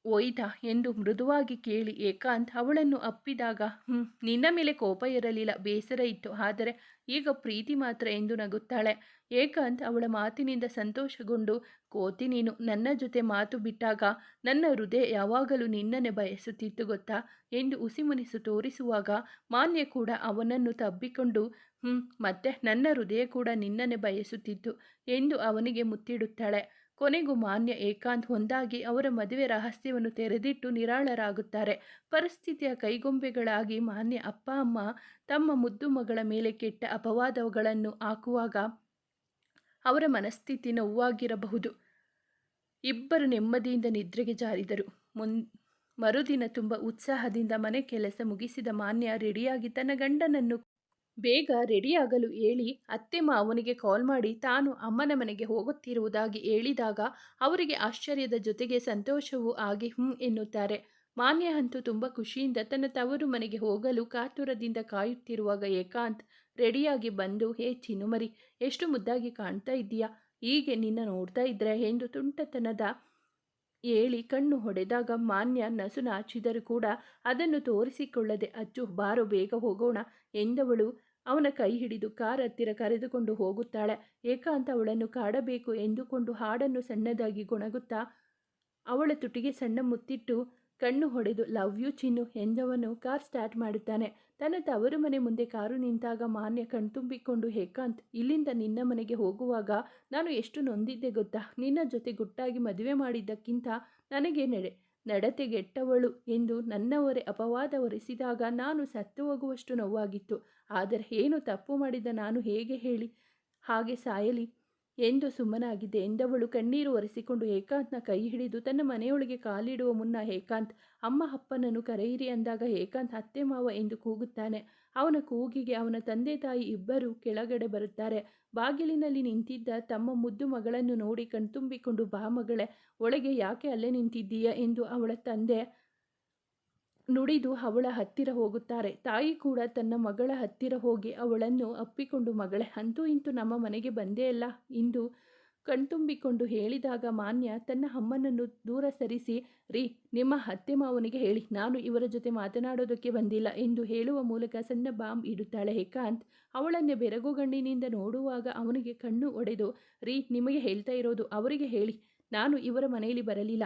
ಒಯ್ದ ಎಂದು ಮೃದುವಾಗಿ ಕೇಳಿ ಏಕಾಂತ್ ಅವಳನ್ನು ಅಪ್ಪಿದಾಗ ಹ್ಞೂ ನಿನ್ನ ಮೇಲೆ ಕೋಪ ಇರಲಿಲ್ಲ, ಬೇಸರ ಇತ್ತು, ಆದರೆ ಈಗ ಪ್ರೀತಿ ಮಾತ್ರ ಎಂದು ನಗುತ್ತಾಳೆ. ಏಕಾಂತ್ ಅವಳ ಮಾತಿನಿಂದ ಸಂತೋಷಗೊಂಡು, ಕೋತಿ ನೀನು ನನ್ನ ಜೊತೆ ಮಾತು ಬಿಟ್ಟಾಗ ನನ್ನ ಹೃದಯ ಯಾವಾಗಲೂ ನಿನ್ನನ್ನೇ ಬಯಸುತ್ತಿತ್ತು ಗೊತ್ತಾ? ಎಂದು ಉಸಿಮುನಿಸು ತೋರಿಸುವಾಗ, ಮಾನ್ಯ ಕೂಡ ಅವನನ್ನು ತಬ್ಬಿಕೊಂಡು ಹ್ಞೂ ಮತ್ತೆ ನನ್ನ ಹೃದಯ ಕೂಡ ನಿನ್ನನ್ನೇ ಬಯಸುತ್ತಿತ್ತು ಎಂದು ಅವನಿಗೆ ಮುತ್ತಿಡುತ್ತಾಳೆ. ಕೊನೆಗೂ ಮಾನ್ಯ ಏಕಾಂತ್ ಒಂದಾಗಿ ಅವರ ಮದುವೆ ರಹಸ್ಯವನ್ನು ತೆರೆದಿಟ್ಟು ನಿರಾಳರಾಗುತ್ತಾರೆ. ಪರಿಸ್ಥಿತಿಯ ಕೈಗೊಂಬೆಗಳಾಗಿ ಮಾನ್ಯ ಅಪ್ಪ, ಅಮ್ಮ ತಮ್ಮ ಮುದ್ದು ಮಗಳ ಮೇಲೆ ಕೆಟ್ಟ ಅಪವಾದಗಳನ್ನು ಹಾಕುವಾಗ ಅವರ ಮನಸ್ಥಿತಿ ನೋವಾಗಿರಬಹುದು. ಇಬ್ಬರು ನೆಮ್ಮದಿಯಿಂದ ನಿದ್ರೆಗೆ ಜಾರಿದರು. ಮುನ್, ಮರುದಿನ ತುಂಬ ಉತ್ಸಾಹದಿಂದ ಮನೆ ಕೆಲಸ ಮುಗಿಸಿದ ಮಾನ್ಯ ರೆಡಿಯಾಗಿ ತನ್ನ ಗಂಡನನ್ನು ಬೇಗ ರೆಡಿಯಾಗಲು ಹೇಳಿ ಅತ್ತೆ ಮಾವನಿಗೆ ಕಾಲ್ ಮಾಡಿ ತಾನು ಅಮ್ಮನ ಮನೆಗೆ ಹೋಗುತ್ತಿರುವುದಾಗಿ ಹೇಳಿದಾಗ ಅವರಿಗೆ ಆಶ್ಚರ್ಯದ ಜೊತೆಗೆ ಸಂತೋಷವೂ ಆಗಿ ಹ್ಞೂ ಎನ್ನುತ್ತಾರೆ. ಮಾನ್ಯ ಅಂತೂ ತುಂಬ ಖುಷಿಯಿಂದ ತನ್ನ ತವರು ಮನೆಗೆ ಹೋಗಲು ಕಾತುರದಿಂದ ಕಾಯುತ್ತಿರುವಾಗ ಏಕಾಂತ್ ರೆಡಿಯಾಗಿ ಬಂದು, ಹೇ ಚಿನ್ನುಮರಿ, ಎಷ್ಟು ಮುದ್ದಾಗಿ ಕಾಣ್ತಾ ಇದ್ದೀಯಾ? ಹೀಗೆ ನಿನ್ನ ನೋಡ್ತಾ ಇದ್ರೆ ಎಂದು ತುಂಟತನದ ಹೇಳಿ ಕಣ್ಣು ಹೊಡೆದಾಗ ಮಾನ್ಯ ನಸು ನಾಚಿದರೂ ಕೂಡ ಅದನ್ನು ತೋರಿಸಿಕೊಳ್ಳದೆ, ಅಚ್ಚು, ಬಾರು, ಬೇಗ ಹೋಗೋಣ ಎಂದವಳು. ಅವನ ಕೈ ಹಿಡಿದು ಕಾರ್ ಹತ್ತಿರ ಕರೆದುಕೊಂಡು ಹೋಗುತ್ತಾಳೆ. ಏಕಾಂತ ಅವಳನ್ನು ಕಾಡಬೇಕು ಎಂದುಕೊಂಡು ಹಾಡನ್ನು ಸಣ್ಣದಾಗಿ ಗೊಣಗುತ್ತಾ ಅವಳ ತುಟಿಗೆ ಸಣ್ಣ ಮುತ್ತಿಟ್ಟು ಕಣ್ಣು ಹೊಡೆದು ಲವ್ ಯು ಚಿನ್ನು ಎಂದವನು ಕಾರ್ ಸ್ಟಾರ್ಟ್ ಮಾಡುತ್ತಾನೆ. ತನ್ನ ತವರು ಮನೆ ಮುಂದೆ ಕಾರು ನಿಂತಾಗ ಮಾನ್ಯ ಕಣ್ತುಂಬಿಕೊಂಡು ಹೇಕಾಂತ್ ಇಲ್ಲಿಂದ ನಿನ್ನ ಮನೆಗೆ ಹೋಗುವಾಗ ನಾನು ಎಷ್ಟು ನೊಂದಿದ್ದೆ ಗೊತ್ತಾ? ನಿನ್ನ ಜೊತೆ ಗುಟ್ಟಾಗಿ ಮದುವೆ ಮಾಡಿದ್ದಕ್ಕಿಂತ ನನಗೆ ನಡೆ ನಡತೆಗೆಟ್ಟವಳು ಎಂದು ನನ್ನವರೇ ಅಪವಾದ ಹೊರಿಸಿದಾಗ ನಾನು ಸತ್ತು ಹೋಗುವಷ್ಟು ನೋವಾಗಿತ್ತು. ಆದರೆ ಏನು ತಪ್ಪು ಮಾಡಿದ ನಾನು ಹೇಗೆ ಹೇಳಿ? ಹಾಗೆ ಸಾಯಲಿ. ಎಂದು ಸುಮ್ಮನಾಗಿದ್ದೆ. ಎಂದವಳು ಕಣ್ಣೀರು ಒರೆಸಿಕೊಂಡು ಏಕಾಂತ್ನ ಕೈ ಹಿಡಿದು ತನ್ನ ಮನೆಯೊಳಗೆ ಕಾಲಿಡುವ ಮುನ್ನ ಏಕಾಂತ್, ಅಮ್ಮ ಅಪ್ಪನನ್ನು ಕರೆಯಿರಿ ಅಂದಾಗ ಏಕಾಂತ್, ಅತ್ತೆ ಮಾವ ಎಂದು ಕೂಗುತ್ತಾನೆ. ಅವನ ಕೂಗಿಗೆ ಅವನ ತಂದೆ ತಾಯಿ ಇಬ್ಬರು ಕೆಳಗಡೆ ಬರುತ್ತಾರೆ. ಬಾಗಿಲಿನಲ್ಲಿ ನಿಂತಿದ್ದ ತಮ್ಮ ಮುದ್ದು ಮಗಳನ್ನು ನೋಡಿ ಕಣ್ತುಂಬಿಕೊಂಡು, ಬಾ ಮಗಳೇ, ಒಳಗೆ ಯಾಕೆ ಅಲ್ಲೇ ನಿಂತಿದ್ದೀಯ? ಎಂದು ಅವಳ ತಂದೆ ನುಡಿದು ಅವಳ ಹತ್ತಿರ ಹೋಗುತ್ತಾರೆ. ತಾಯಿ ಕೂಡ ತನ್ನ ಮಗಳ ಹತ್ತಿರ ಹೋಗಿ ಅವಳನ್ನು ಅಪ್ಪಿಕೊಂಡು, ಮಗಳೇ, ಅಂತೂ ಇಂತೂ ನಮ್ಮ ಮನೆಗೆ ಬಂದೇ ಅಲ್ಲ ಇಂದು ಕಣ್ತುಂಬಿಕೊಂಡು ಹೇಳಿದಾಗ ಮಾನ್ಯ ತನ್ನ ಅಮ್ಮನನ್ನು ದೂರ ಸರಿಸಿ, ರೀ, ನಿಮ್ಮ ಅತ್ತೆ ಮಾವನಿಗೆ ಹೇಳಿ. ನಾನು ಇವರ ಜೊತೆ ಮಾತನಾಡೋದಕ್ಕೆ ಬಂದಿಲ್ಲ ಎಂದು ಹೇಳುವ ಮೂಲಕ ಸಣ್ಣ ಬಾಂಬ್ ಇಡುತ್ತಾಳೆ ಹೇಕಾಂತ್ ಅವಳನ್ನೇ ಬೆರಗುಗಣ್ಣಿನಿಂದ ನೋಡುವಾಗ ಅವನಿಗೆ ಕಣ್ಣು ಒಡೆದು, ರೀ, ನಿಮಗೆ ಹೇಳ್ತಾ ಇರೋದು ಅವರಿಗೆ ಹೇಳಿ. ನಾನು ಇವರ ಮನೆಯಲ್ಲಿ ಬರಲಿಲ್ಲ.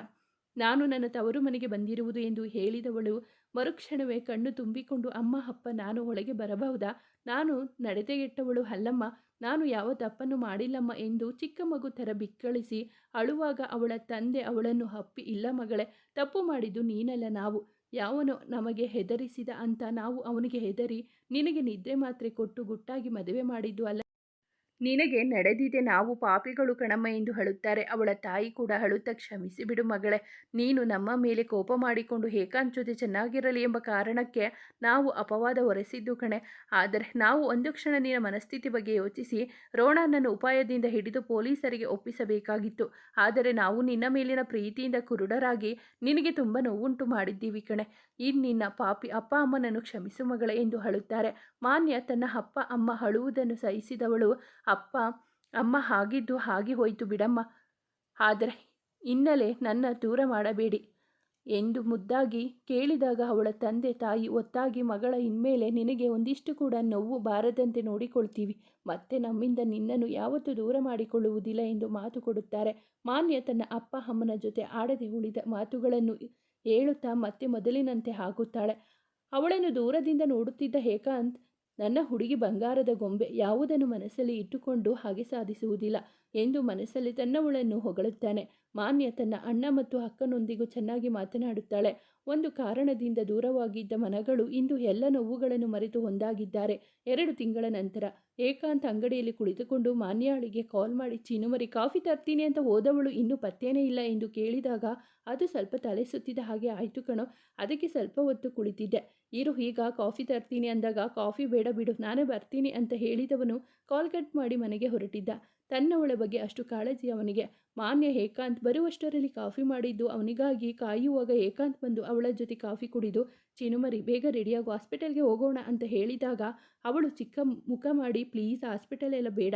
ನಾನು ನನ್ನ ತವರು ಮನೆಗೆ ಬಂದಿರುವುದು ಎಂದು ಹೇಳಿದವಳು, ಮರುಕ್ಷಣವೇ ಕಣ್ಣು ತುಂಬಿಕೊಂಡು, ಅಮ್ಮ, ಅಪ್ಪ, ನಾನು ಒಳಗೆ ಬರಬಹುದಾ? ನಾನು ನಡೆತೆಗೆಟ್ಟವಳು ಅಲ್ಲಮ್ಮ, ನಾನು ಯಾವ ತಪ್ಪನ್ನು ಮಾಡಿಲ್ಲಮ್ಮ ಎಂದು ಚಿಕ್ಕ ಮಗು ಥರ ಬಿಕ್ಕಳಿಸಿ, ಅಳುವಾಗ ಅವಳ ತಂದೆ ಅವಳನ್ನು ಹಪ್ಪಿ ಇಲ್ಲ ಮಗಳೇ, ತಪ್ಪು ಮಾಡಿದ್ದು ನೀನಲ್ಲ ನಾವು, ಯಾವನು ನಮಗೆ ಹೆದರಿಸಿದ ಅಂತ ನಾವು ಅವನಿಗೆ ಹೆದರಿ, ನಿನಗೆ ನಿದ್ರೆ ಮಾತ್ರೆ ಕೊಟ್ಟು ಗುಟ್ಟಾಗಿ ಮದುವೆ ಮಾಡಿದ್ದು ಅಲ್ಲ ನಿನಗೆ ನಡೆದಿದೆ ನಾವು ಪಾಪಿಗಳು ಕಣಮ್ಮ ಎಂದು ಹೇಳುತ್ತಾರೆ. ಅವಳ ತಾಯಿ ಕೂಡ ಅಳುತ್ತಾ ಕ್ಷಮಿಸಿ ಬಿಡು ಮಗಳೇ, ನೀನು ನಮ್ಮ ಮೇಲೆ ಕೋಪ ಮಾಡಿಕೊಂಡು ಏಕಾಂತ್ ಚೆನ್ನಾಗಿರಲಿ ಎಂಬ ಕಾರಣಕ್ಕೆ ನಾವು ಅಪವಾದ ಹೊರೆಸಿದ್ದು ಕಣೆ. ಆದರೆ ನಾವು ಒಂದು ಕ್ಷಣ ನಿನ್ನ ಮನಸ್ಥಿತಿ ಬಗ್ಗೆ ಯೋಚಿಸಿ, ರೋಣನನ್ನು ಉಪಾಯದಿಂದ ಹಿಡಿದು ಪೊಲೀಸರಿಗೆ ಒಪ್ಪಿಸಬೇಕಾಗಿತ್ತು. ಆದರೆ ನಾವು ನಿನ್ನ ಮೇಲಿನ ಪ್ರೀತಿಯಿಂದ ಕುರುಡರಾಗಿ ನಿನಗೆ ತುಂಬ ನೋವುಂಟು ಮಾಡಿದ್ದೀವಿ ಕಣೆ. ಈ ನಿನ್ನ ಪಾಪಿ ಅಪ್ಪ ಅಮ್ಮನನ್ನು ಕ್ಷಮಿಸು ಮಗಳೇ ಎಂದು ಅಳುತ್ತಾರೆ ಮಾನ್ಯ ತನ್ನ ಅಪ್ಪ ಅಮ್ಮ ಅಳುವುದನ್ನು ಸಹಿಸಿದವಳು ಅಪ್ಪ, ಅಮ್ಮ ಹಾಗಿದ್ದು ಹಾಗೆ ಹೋಯಿತು ಬಿಡಮ್ಮ. ಆದರೆ ಇನ್ನಲೇ ನನ್ನ ದೂರ ಮಾಡಬೇಡಿ ಎಂದು ಮುದ್ದಾಗಿ ಕೇಳಿದಾಗ ಅವಳ ತಂದೆ ತಾಯಿ ಒತ್ತಾಗಿ, ಮಗಳ ಇನ್ಮೇಲೆ ನಿನಗೆ ಒಂದಿಷ್ಟು ಕೂಡ ನೋವು ಬಾರದಂತೆ ನೋಡಿಕೊಳ್ತೀವಿ. ಮತ್ತೆ ನಮ್ಮಿಂದ ನಿನ್ನನ್ನು ಯಾವತ್ತೂ ದೂರ ಮಾಡಿಕೊಳ್ಳುವುದಿಲ್ಲ ಎಂದು ಮಾತು ಕೊಡುತ್ತಾರೆ. ಮಾನ್ಯ ತನ್ನ ಅಪ್ಪ ಅಮ್ಮನ ಜೊತೆ ಆಡದೆ ಉಳಿದ ಮಾತುಗಳನ್ನು ಹೇಳುತ್ತಾ ಮತ್ತೆ ಮೊದಲಿನಂತೆ ಆಗುತ್ತಾಳೆ. ಅವಳನ್ನು ದೂರದಿಂದ ನೋಡುತ್ತಿದ್ದ ಏಕಾಂತ್ ನನ್ನ ಹುಡುಗಿ ಬಂಗಾರದ ಗೊಂಬೆ ಯಾವುದನ್ನು ಮನಸ್ಸಲ್ಲಿ ಇಟ್ಟುಕೊಂಡು ಹಾಗೆ ಸಾಧಿಸುವುದಿಲ್ಲ. ಎಂದು ಮನಸ್ಸಲ್ಲಿ ತನ್ನವಳನ್ನು ಹೊಗಳುತ್ತಾನೆ. ಮಾನ್ಯ ತನ್ನ ಅಣ್ಣ ಮತ್ತು ಅಕ್ಕನೊಂದಿಗೂ ಚೆನ್ನಾಗಿ ಮಾತನಾಡುತ್ತಾಳೆ. ಒಂದು ಕಾರಣದಿಂದ ದೂರವಾಗಿದ್ದ ಮನಗಳು ಇಂದು ಎಲ್ಲ ನೋವುಗಳನ್ನು ಮರೆತು ಒಂದಾಗಿದ್ದಾರೆ. ಎರಡು ತಿಂಗಳ ನಂತರ ಏಕಾಂತ ಅಂಗಡಿಯಲ್ಲಿ ಕುಳಿತುಕೊಂಡು ಮಾನ್ಯಾಳಿಗೆ ಕಾಲ್ ಮಾಡಿ ಚಿನುಮರಿ ಕಾಫಿ ತರ್ತೀನಿ ಅಂತ ಹೋದವಳು ಇನ್ನೂ ಪತ್ತೇನೇ ಇಲ್ಲ ಎಂದು ಕೇಳಿದಾಗ, ಅದು ಸ್ವಲ್ಪ ತಲೆ ಸುತ್ತಿದ ಹಾಗೆ ಆಯಿತು ಕಣೋ, ಅದಕ್ಕೆ ಸ್ವಲ್ಪ ಹೊತ್ತು ಕುಳಿತಿದ್ದೆ. ಇರು, ಈಗ ಕಾಫಿ ತರ್ತೀನಿ ಅಂದಾಗ ಕಾಫಿ ಬೇಡ ಬಿಡು, ನಾನೇ ಬರ್ತೀನಿ ಅಂತ ಹೇಳಿದವನು ಕಾಲ್ ಕಟ್ ಮಾಡಿ ಮನೆಗೆ ಹೊರಟಿದ್ದ. ತನ್ನವಳ ಬಗ್ಗೆ ಅಷ್ಟು ಕಾಳಜಿ ಅವನಿಗೆ. ಮಾನ್ಯ ಏಕಾಂತ್ ಬರುವಷ್ಟರಲ್ಲಿ ಕಾಫಿ ಮಾಡಿದ್ದು, ಅವನಿಗಾಗಿ ಕಾಯುವಾಗ ಏಕಾಂತ್ ಬಂದು ಅವಳ ಜೊತೆ ಕಾಫಿ ಕುಡಿದು, ಚಿನುಮರಿ, ಬೇಗ ರೆಡಿಯಾಗು ಹಾಸ್ಪಿಟಲ್ಗೆ ಹೋಗೋಣ ಅಂತ ಹೇಳಿದಾಗ ಅವಳು ಚಿಕ್ಕ ಮುಖ ಮಾಡಿ ಪ್ಲೀಸ್ ಹಾಸ್ಪಿಟಲ್ ಎಲ್ಲ ಬೇಡ.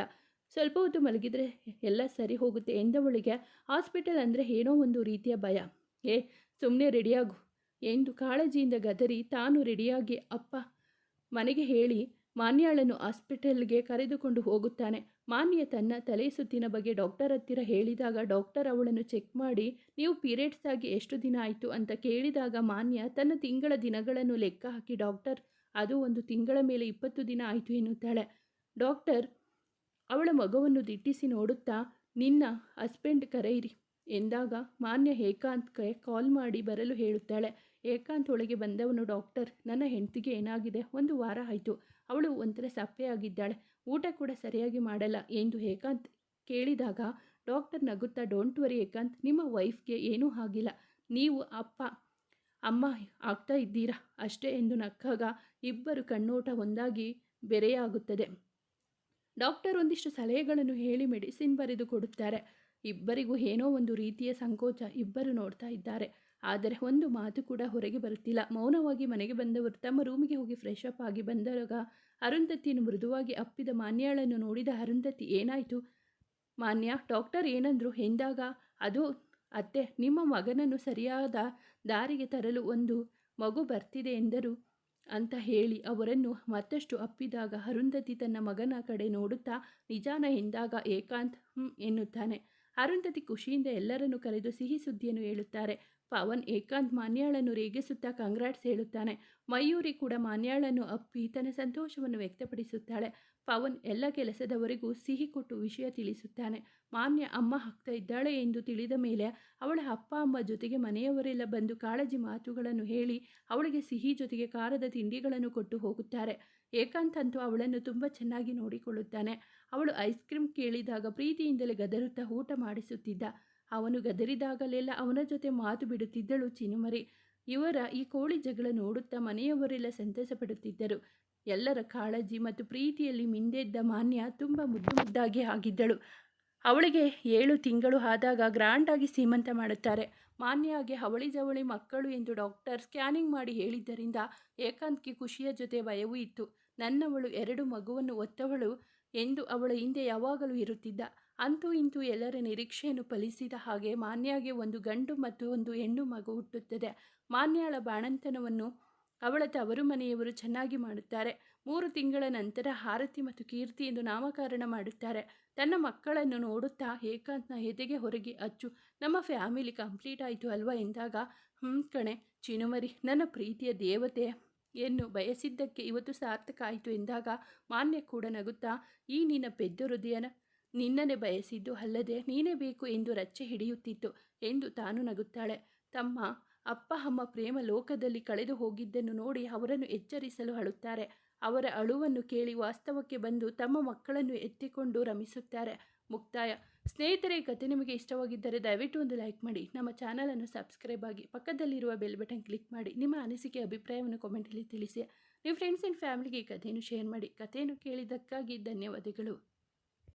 ಸ್ವಲ್ಪ ಹೊತ್ತು ಮಲಗಿದರೆ ಎಲ್ಲ ಸರಿ ಹೋಗುತ್ತೆ ಎಂದವಳಿಗೆ ಹಾಸ್ಪಿಟಲ್ ಅಂದರೆ ಏನೋ ಒಂದು ರೀತಿಯ ಭಯ. ಏ ಸುಮ್ಮನೆ ರೆಡಿಯಾಗು ಎಂದು ಕಾಳಜಿಯಿಂದ ಗದರಿ, ತಾನು ರೆಡಿಯಾಗಿ ಅಪ್ಪ, ಮನೆಗೆ ಹೇಳಿ, ಮಾನ್ಯಾಳನ್ನು ಹಾಸ್ಪಿಟಲ್ಗೆ ಕರೆದುಕೊಂಡು ಹೋಗುತ್ತಾನೆ. ಮಾನ್ಯ ತನ್ನ ತಲೆ ಸುತ್ತಿನ ಬಗ್ಗೆ ಡಾಕ್ಟರ್ ಹತ್ತಿರ ಹೇಳಿದಾಗ ಡಾಕ್ಟರ್ ಅವಳನ್ನು ಚೆಕ್ ಮಾಡಿ, ನೀವು ಪೀರಿಯಡ್ಸ್ ಆಗಿ ಎಷ್ಟು ದಿನ ಆಯಿತು? ಅಂತ ಕೇಳಿದಾಗ ಮಾನ್ಯ ತನ್ನ ತಿಂಗಳ ದಿನಗಳನ್ನು ಲೆಕ್ಕ ಹಾಕಿ, ಡಾಕ್ಟರ್, ಅದು ಒಂದು ತಿಂಗಳ ಮೇಲೆ ಇಪ್ಪತ್ತು ದಿನ ಆಯಿತು ಎನ್ನುತ್ತಾಳೆ. ಡಾಕ್ಟರ್ ಅವಳ ಮಗವನ್ನು ದಿಟ್ಟಿಸಿ ನೋಡುತ್ತಾ, ನಿನ್ನ ಹಸ್ಬೆಂಡ್ ಕರೆಯಿರಿ ಎಂದಾಗ ಮಾನ್ಯ ಏಕಾಂತ್ಗೆ ಕಾಲ್ ಮಾಡಿ ಬರಲು ಹೇಳುತ್ತಾಳೆ. ಏಕಾಂತ್ ಒಳಗೆ ಬಂದವನು, ಡಾಕ್ಟರ್, ನನ್ನ ಹೆಂಡತಿಗೆ ಏನಾಗಿದೆ? ಒಂದು ವಾರ ಆಯಿತು. ಅವಳು ಒಂಥರ ಸಪ್ಪೆಯಾಗಿದ್ದಾಳೆ ಊಟ ಕೂಡ ಸರಿಯಾಗಿ ಮಾಡಲ್ಲ ಎಂದು ಏಕಾಂತ್ ಕೇಳಿದಾಗ, ಡಾಕ್ಟರ್ ನಗುತ್ತಾ ಡೋಂಟ್ ವರಿ ಏಕಾಂತ್, ನಿಮ್ಮ ವೈಫ್ಗೆ ಏನೂ ಆಗಿಲ್ಲ. ನೀವು ಅಪ್ಪ, ಅಮ್ಮ ಆಗ್ತಾ ಇದ್ದೀರಾ? ಅಷ್ಟೇ ಎಂದು ನಕ್ಕಾಗ ಇಬ್ಬರು ಕಣ್ಣೋಟ ಒಂದಾಗಿ ಬೆರೆಯಾಗುತ್ತದೆ. ಡಾಕ್ಟರ್ ಒಂದಿಷ್ಟು ಸಲಹೆಗಳನ್ನು ಹೇಳಿ ಮೆಡಿಸಿನ್ ಬರೆದು ಕೊಡುತ್ತಾರೆ. ಇಬ್ಬರಿಗೂ ಏನೋ ಒಂದು ರೀತಿಯ ಸಂಕೋಚ ಇಬ್ಬರು ನೋಡ್ತಾ ಇದ್ದಾರೆ. ಆದರೆ ಒಂದು ಮಾತು ಕೂಡ ಹೊರಗೆ ಬರುತ್ತಿಲ್ಲ. ಮೌನವಾಗಿ ಮನೆಗೆ ಬಂದವರು ತಮ್ಮ ರೂಮಿಗೆ ಹೋಗಿ ಫ್ರೆಶ್ ಅಪ್ ಆಗಿ ಬಂದಾಗ ಅರುಂಧತಿಯನ್ನು ಮೃದುವಾಗಿ ಅಪ್ಪಿದ ಮಾನ್ಯಾಳನ್ನು ನೋಡಿದ ಅರುಂಧತಿ, ಏನಾಯಿತು? ಮಾನ್ಯ ಡಾಕ್ಟರ್ ಏನಂದ್ರು ಎಂದಾಗ, ಅದು ಅತ್ತೆ, ನಿಮ್ಮ ಮಗನನ್ನು ಸರಿಯಾದ ದಾರಿಗೆ ತರಲು ಒಂದು ಮಗು ಬರ್ತಿದೆ ಎಂದರು ಅಂತ ಹೇಳಿ ಅವರನ್ನು ಮತ್ತಷ್ಟು ಅಪ್ಪಿದಾಗ ಅರುಂಧತಿ ತನ್ನ ಮಗನ ಕಡೆ ನೋಡುತ್ತಾ, ನಿಜಾನ ಎಂದಾಗ ಏಕಾಂತ್ ಎನ್ನುತ್ತಾನೆ. ಅರುಂಧತಿ ಖುಷಿಯಿಂದ ಎಲ್ಲರನ್ನು ಕರೆದು ಸಿಹಿ ಸುದ್ದಿಯನ್ನು ಹೇಳುತ್ತಾರೆ. ಪವನ್ ಏಕಾಂತ್ ಮಾನ್ಯಾಳನ್ನು ರೇಗಿಸುತ್ತಾ ಕಂಗ್ರಾಟ್ಸ್ ಹೇಳುತ್ತಾನೆ. ಮಯೂರಿ ಕೂಡ ಮಾನ್ಯಾಳನ್ನು ಅಪ್ಪಿ ತನ್ನ ಸಂತೋಷವನ್ನು ವ್ಯಕ್ತಪಡಿಸುತ್ತಾಳೆ. ಪವನ್ ಎಲ್ಲ ಕೆಲಸದವರೆಗೂ ಸಿಹಿ ಕೊಟ್ಟು ವಿಷಯ ತಿಳಿಸುತ್ತಾನೆ. ಮಾನ್ಯ ಅಮ್ಮ ಹಾಕ್ತಾ ಇದ್ದಾಳೆ ಎಂದು ತಿಳಿದ ಮೇಲೆ ಅವಳ ಅಪ್ಪ ಅಮ್ಮ ಜೊತೆಗೆ ಮನೆಯವರೆಲ್ಲ ಬಂದು ಕಾಳಜಿ ಮಾತುಗಳನ್ನು ಹೇಳಿ ಅವಳಿಗೆ ಸಿಹಿ ಜೊತೆಗೆ ಖಾರದ ತಿಂಡಿಗಳನ್ನು ಕೊಟ್ಟು ಹೋಗುತ್ತಾರೆ. ಏಕಾಂತ್ ಅಂತೂ ಅವಳನ್ನು ತುಂಬ ಚೆನ್ನಾಗಿ ನೋಡಿಕೊಳ್ಳುತ್ತಾನೆ. ಅವಳು ಐಸ್ ಕ್ರೀಮ್ ಕೇಳಿದಾಗ ಪ್ರೀತಿಯಿಂದಲೇ ಗದರುತ್ತಾ ಊಟ ಮಾಡಿಸುತ್ತಿದ್ದ. ಅವನು ಗದರಿದಾಗಲೆಲ್ಲ ಅವನ ಜೊತೆ ಮಾತು ಬಿಡುತ್ತಿದ್ದಳು ಚಿನುಮರಿ. ಇವರ ಈ ಕೋಳಿ ಜಗಳ ನೋಡುತ್ತಾ ಮನೆಯವರೆಲ್ಲ ಸಂತಸ ಪಡುತ್ತಿದ್ದರು ಎಲ್ಲರ ಕಾಳಜಿ ಮತ್ತು ಪ್ರೀತಿಯಲ್ಲಿ ಮಿಂದೆದ್ದ ಮಾನ್ಯ ತುಂಬ ಮುದ್ದು ಮುದ್ದಾಗಿ ಆಗಿದ್ದಳು. ಅವಳಿಗೆ ಏಳು ತಿಂಗಳು ಆದಾಗ ಗ್ರ್ಯಾಂಡಾಗಿ ಸೀಮಂತ ಮಾಡುತ್ತಾರೆ. ಮಾನ್ಯಾಗೆ ಅವಳಿ ಜವಳಿ ಮಕ್ಕಳು ಎಂದು ಡಾಕ್ಟರ್ ಸ್ಕ್ಯಾನಿಂಗ್ ಮಾಡಿ ಹೇಳಿದ್ದರಿಂದ ಏಕಾಂತ್ಗೆ ಖುಷಿಯ ಜೊತೆ ಭಯವೂ ಇತ್ತು. ನನ್ನವಳು ಎರಡು ಮಗುವನ್ನು ಒತ್ತವಳು ಎಂದು ಅವಳ ಹಿಂದೆ ಯಾವಾಗಲೂ ಇರುತ್ತಿದ್ದ. ಅಂತೂ ಇಂತೂ ಎಲ್ಲರ ನಿರೀಕ್ಷೆಯನ್ನು ಫಲಿಸಿದ ಹಾಗೆ ಮಾನ್ಯಾಗೆ ಒಂದು ಗಂಡು ಮತ್ತು ಒಂದು ಹೆಣ್ಣು ಮಗು ಹುಟ್ಟುತ್ತದೆ. ಮಾನ್ಯಾಳ ಬಾಣಂತನವನ್ನು ಅವಳ ತವರು ಮನೆಯವರು ಚೆನ್ನಾಗಿ ಮಾಡುತ್ತಾರೆ. ಮೂರು ತಿಂಗಳ ನಂತರ ಹಾರತಿ ಮತ್ತು ಕೀರ್ತಿ ಎಂದು ನಾಮಕರಣ ಮಾಡುತ್ತಾರೆ. ತನ್ನ ಮಕ್ಕಳನ್ನು ನೋಡುತ್ತಾ ಏಕಾಂತ್ನ ಎದೆಗೆ ಹೊರಗೆ ಅಚ್ಚು, ನಮ್ಮ ಫ್ಯಾಮಿಲಿ ಕಂಪ್ಲೀಟ್ ಆಯಿತು ಅಲ್ವಾ ಎಂದಾಗ ಹ್ಞೂ ಕಣೆ, ಚಿನುಮರಿ, ನನ್ನ ಪ್ರೀತಿಯ ದೇವತೆ ಎನ್ನು ಬಯಸಿದ್ದಕ್ಕೆ ಇವತ್ತು ಸಾರ್ಥಕ ಆಯಿತು ಎಂದಾಗ ಮಾನ್ಯ ಕೂಡ ನಗುತ್ತಾ, ಈ ನಿನ್ನ ಪೆದ್ದ ಹೃದಯನ ನಿನ್ನನ್ನೇ ಬಯಸಿದ್ದು ಅಲ್ಲದೆ ನೀನೇ ಬೇಕು ಎಂದು ರಚ್ಚೆ ಹಿಡಿಯುತ್ತಿತ್ತು ಎಂದು ತಾನು ನಗುತ್ತಾಳೆ. ತಮ್ಮ ಅಪ್ಪ, ಅಮ್ಮ ಪ್ರೇಮ ಲೋಕದಲ್ಲಿ ಕಳೆದು ಹೋಗಿದ್ದನ್ನು ನೋಡಿ ಅವರನ್ನು ಎಚ್ಚರಿಸಲು ಅಳುತ್ತಾರೆ. ಅವರ ಅಳುವನ್ನು ಕೇಳಿ ವಾಸ್ತವಕ್ಕೆ ಬಂದು ತಮ್ಮ ಮಕ್ಕಳನ್ನು ಎತ್ತಿಕೊಂಡು ರಮಿಸುತ್ತಾರೆ. ಮುಕ್ತಾಯ. ಸ್ನೇಹಿತರೆ ಕತೆ ನಿಮಗೆ ಇಷ್ಟವಾಗಿದ್ದರೆ ದಯವಿಟ್ಟು ಒಂದು ಲೈಕ್ ಮಾಡಿ. ನಮ್ಮ ಚಾನಲನ್ನು ಸಬ್ಸ್ಕ್ರೈಬ್ ಆಗಿ ಪಕ್ಕದಲ್ಲಿರುವ ಬೆಲ್ ಬಟನ್ ಕ್ಲಿಕ್ ಮಾಡಿ. ನಿಮ್ಮ ಅನಿಸಿಕೆ, ಅಭಿಪ್ರಾಯವನ್ನು ಕಾಮೆಂಟಲ್ಲಿ ತಿಳಿಸಿ. ನಿಮ್ಮ ಫ್ರೆಂಡ್ಸ್ ಆ್ಯಂಡ್ ಫ್ಯಾಮಿಲಿಗೆ ಈ ಕಥೆಯನ್ನು ಶೇರ್ ಮಾಡಿ. ಕಥೆಯನ್ನು ಕೇಳಿದ್ದಕ್ಕಾಗಿ ಧನ್ಯವಾದಗಳು.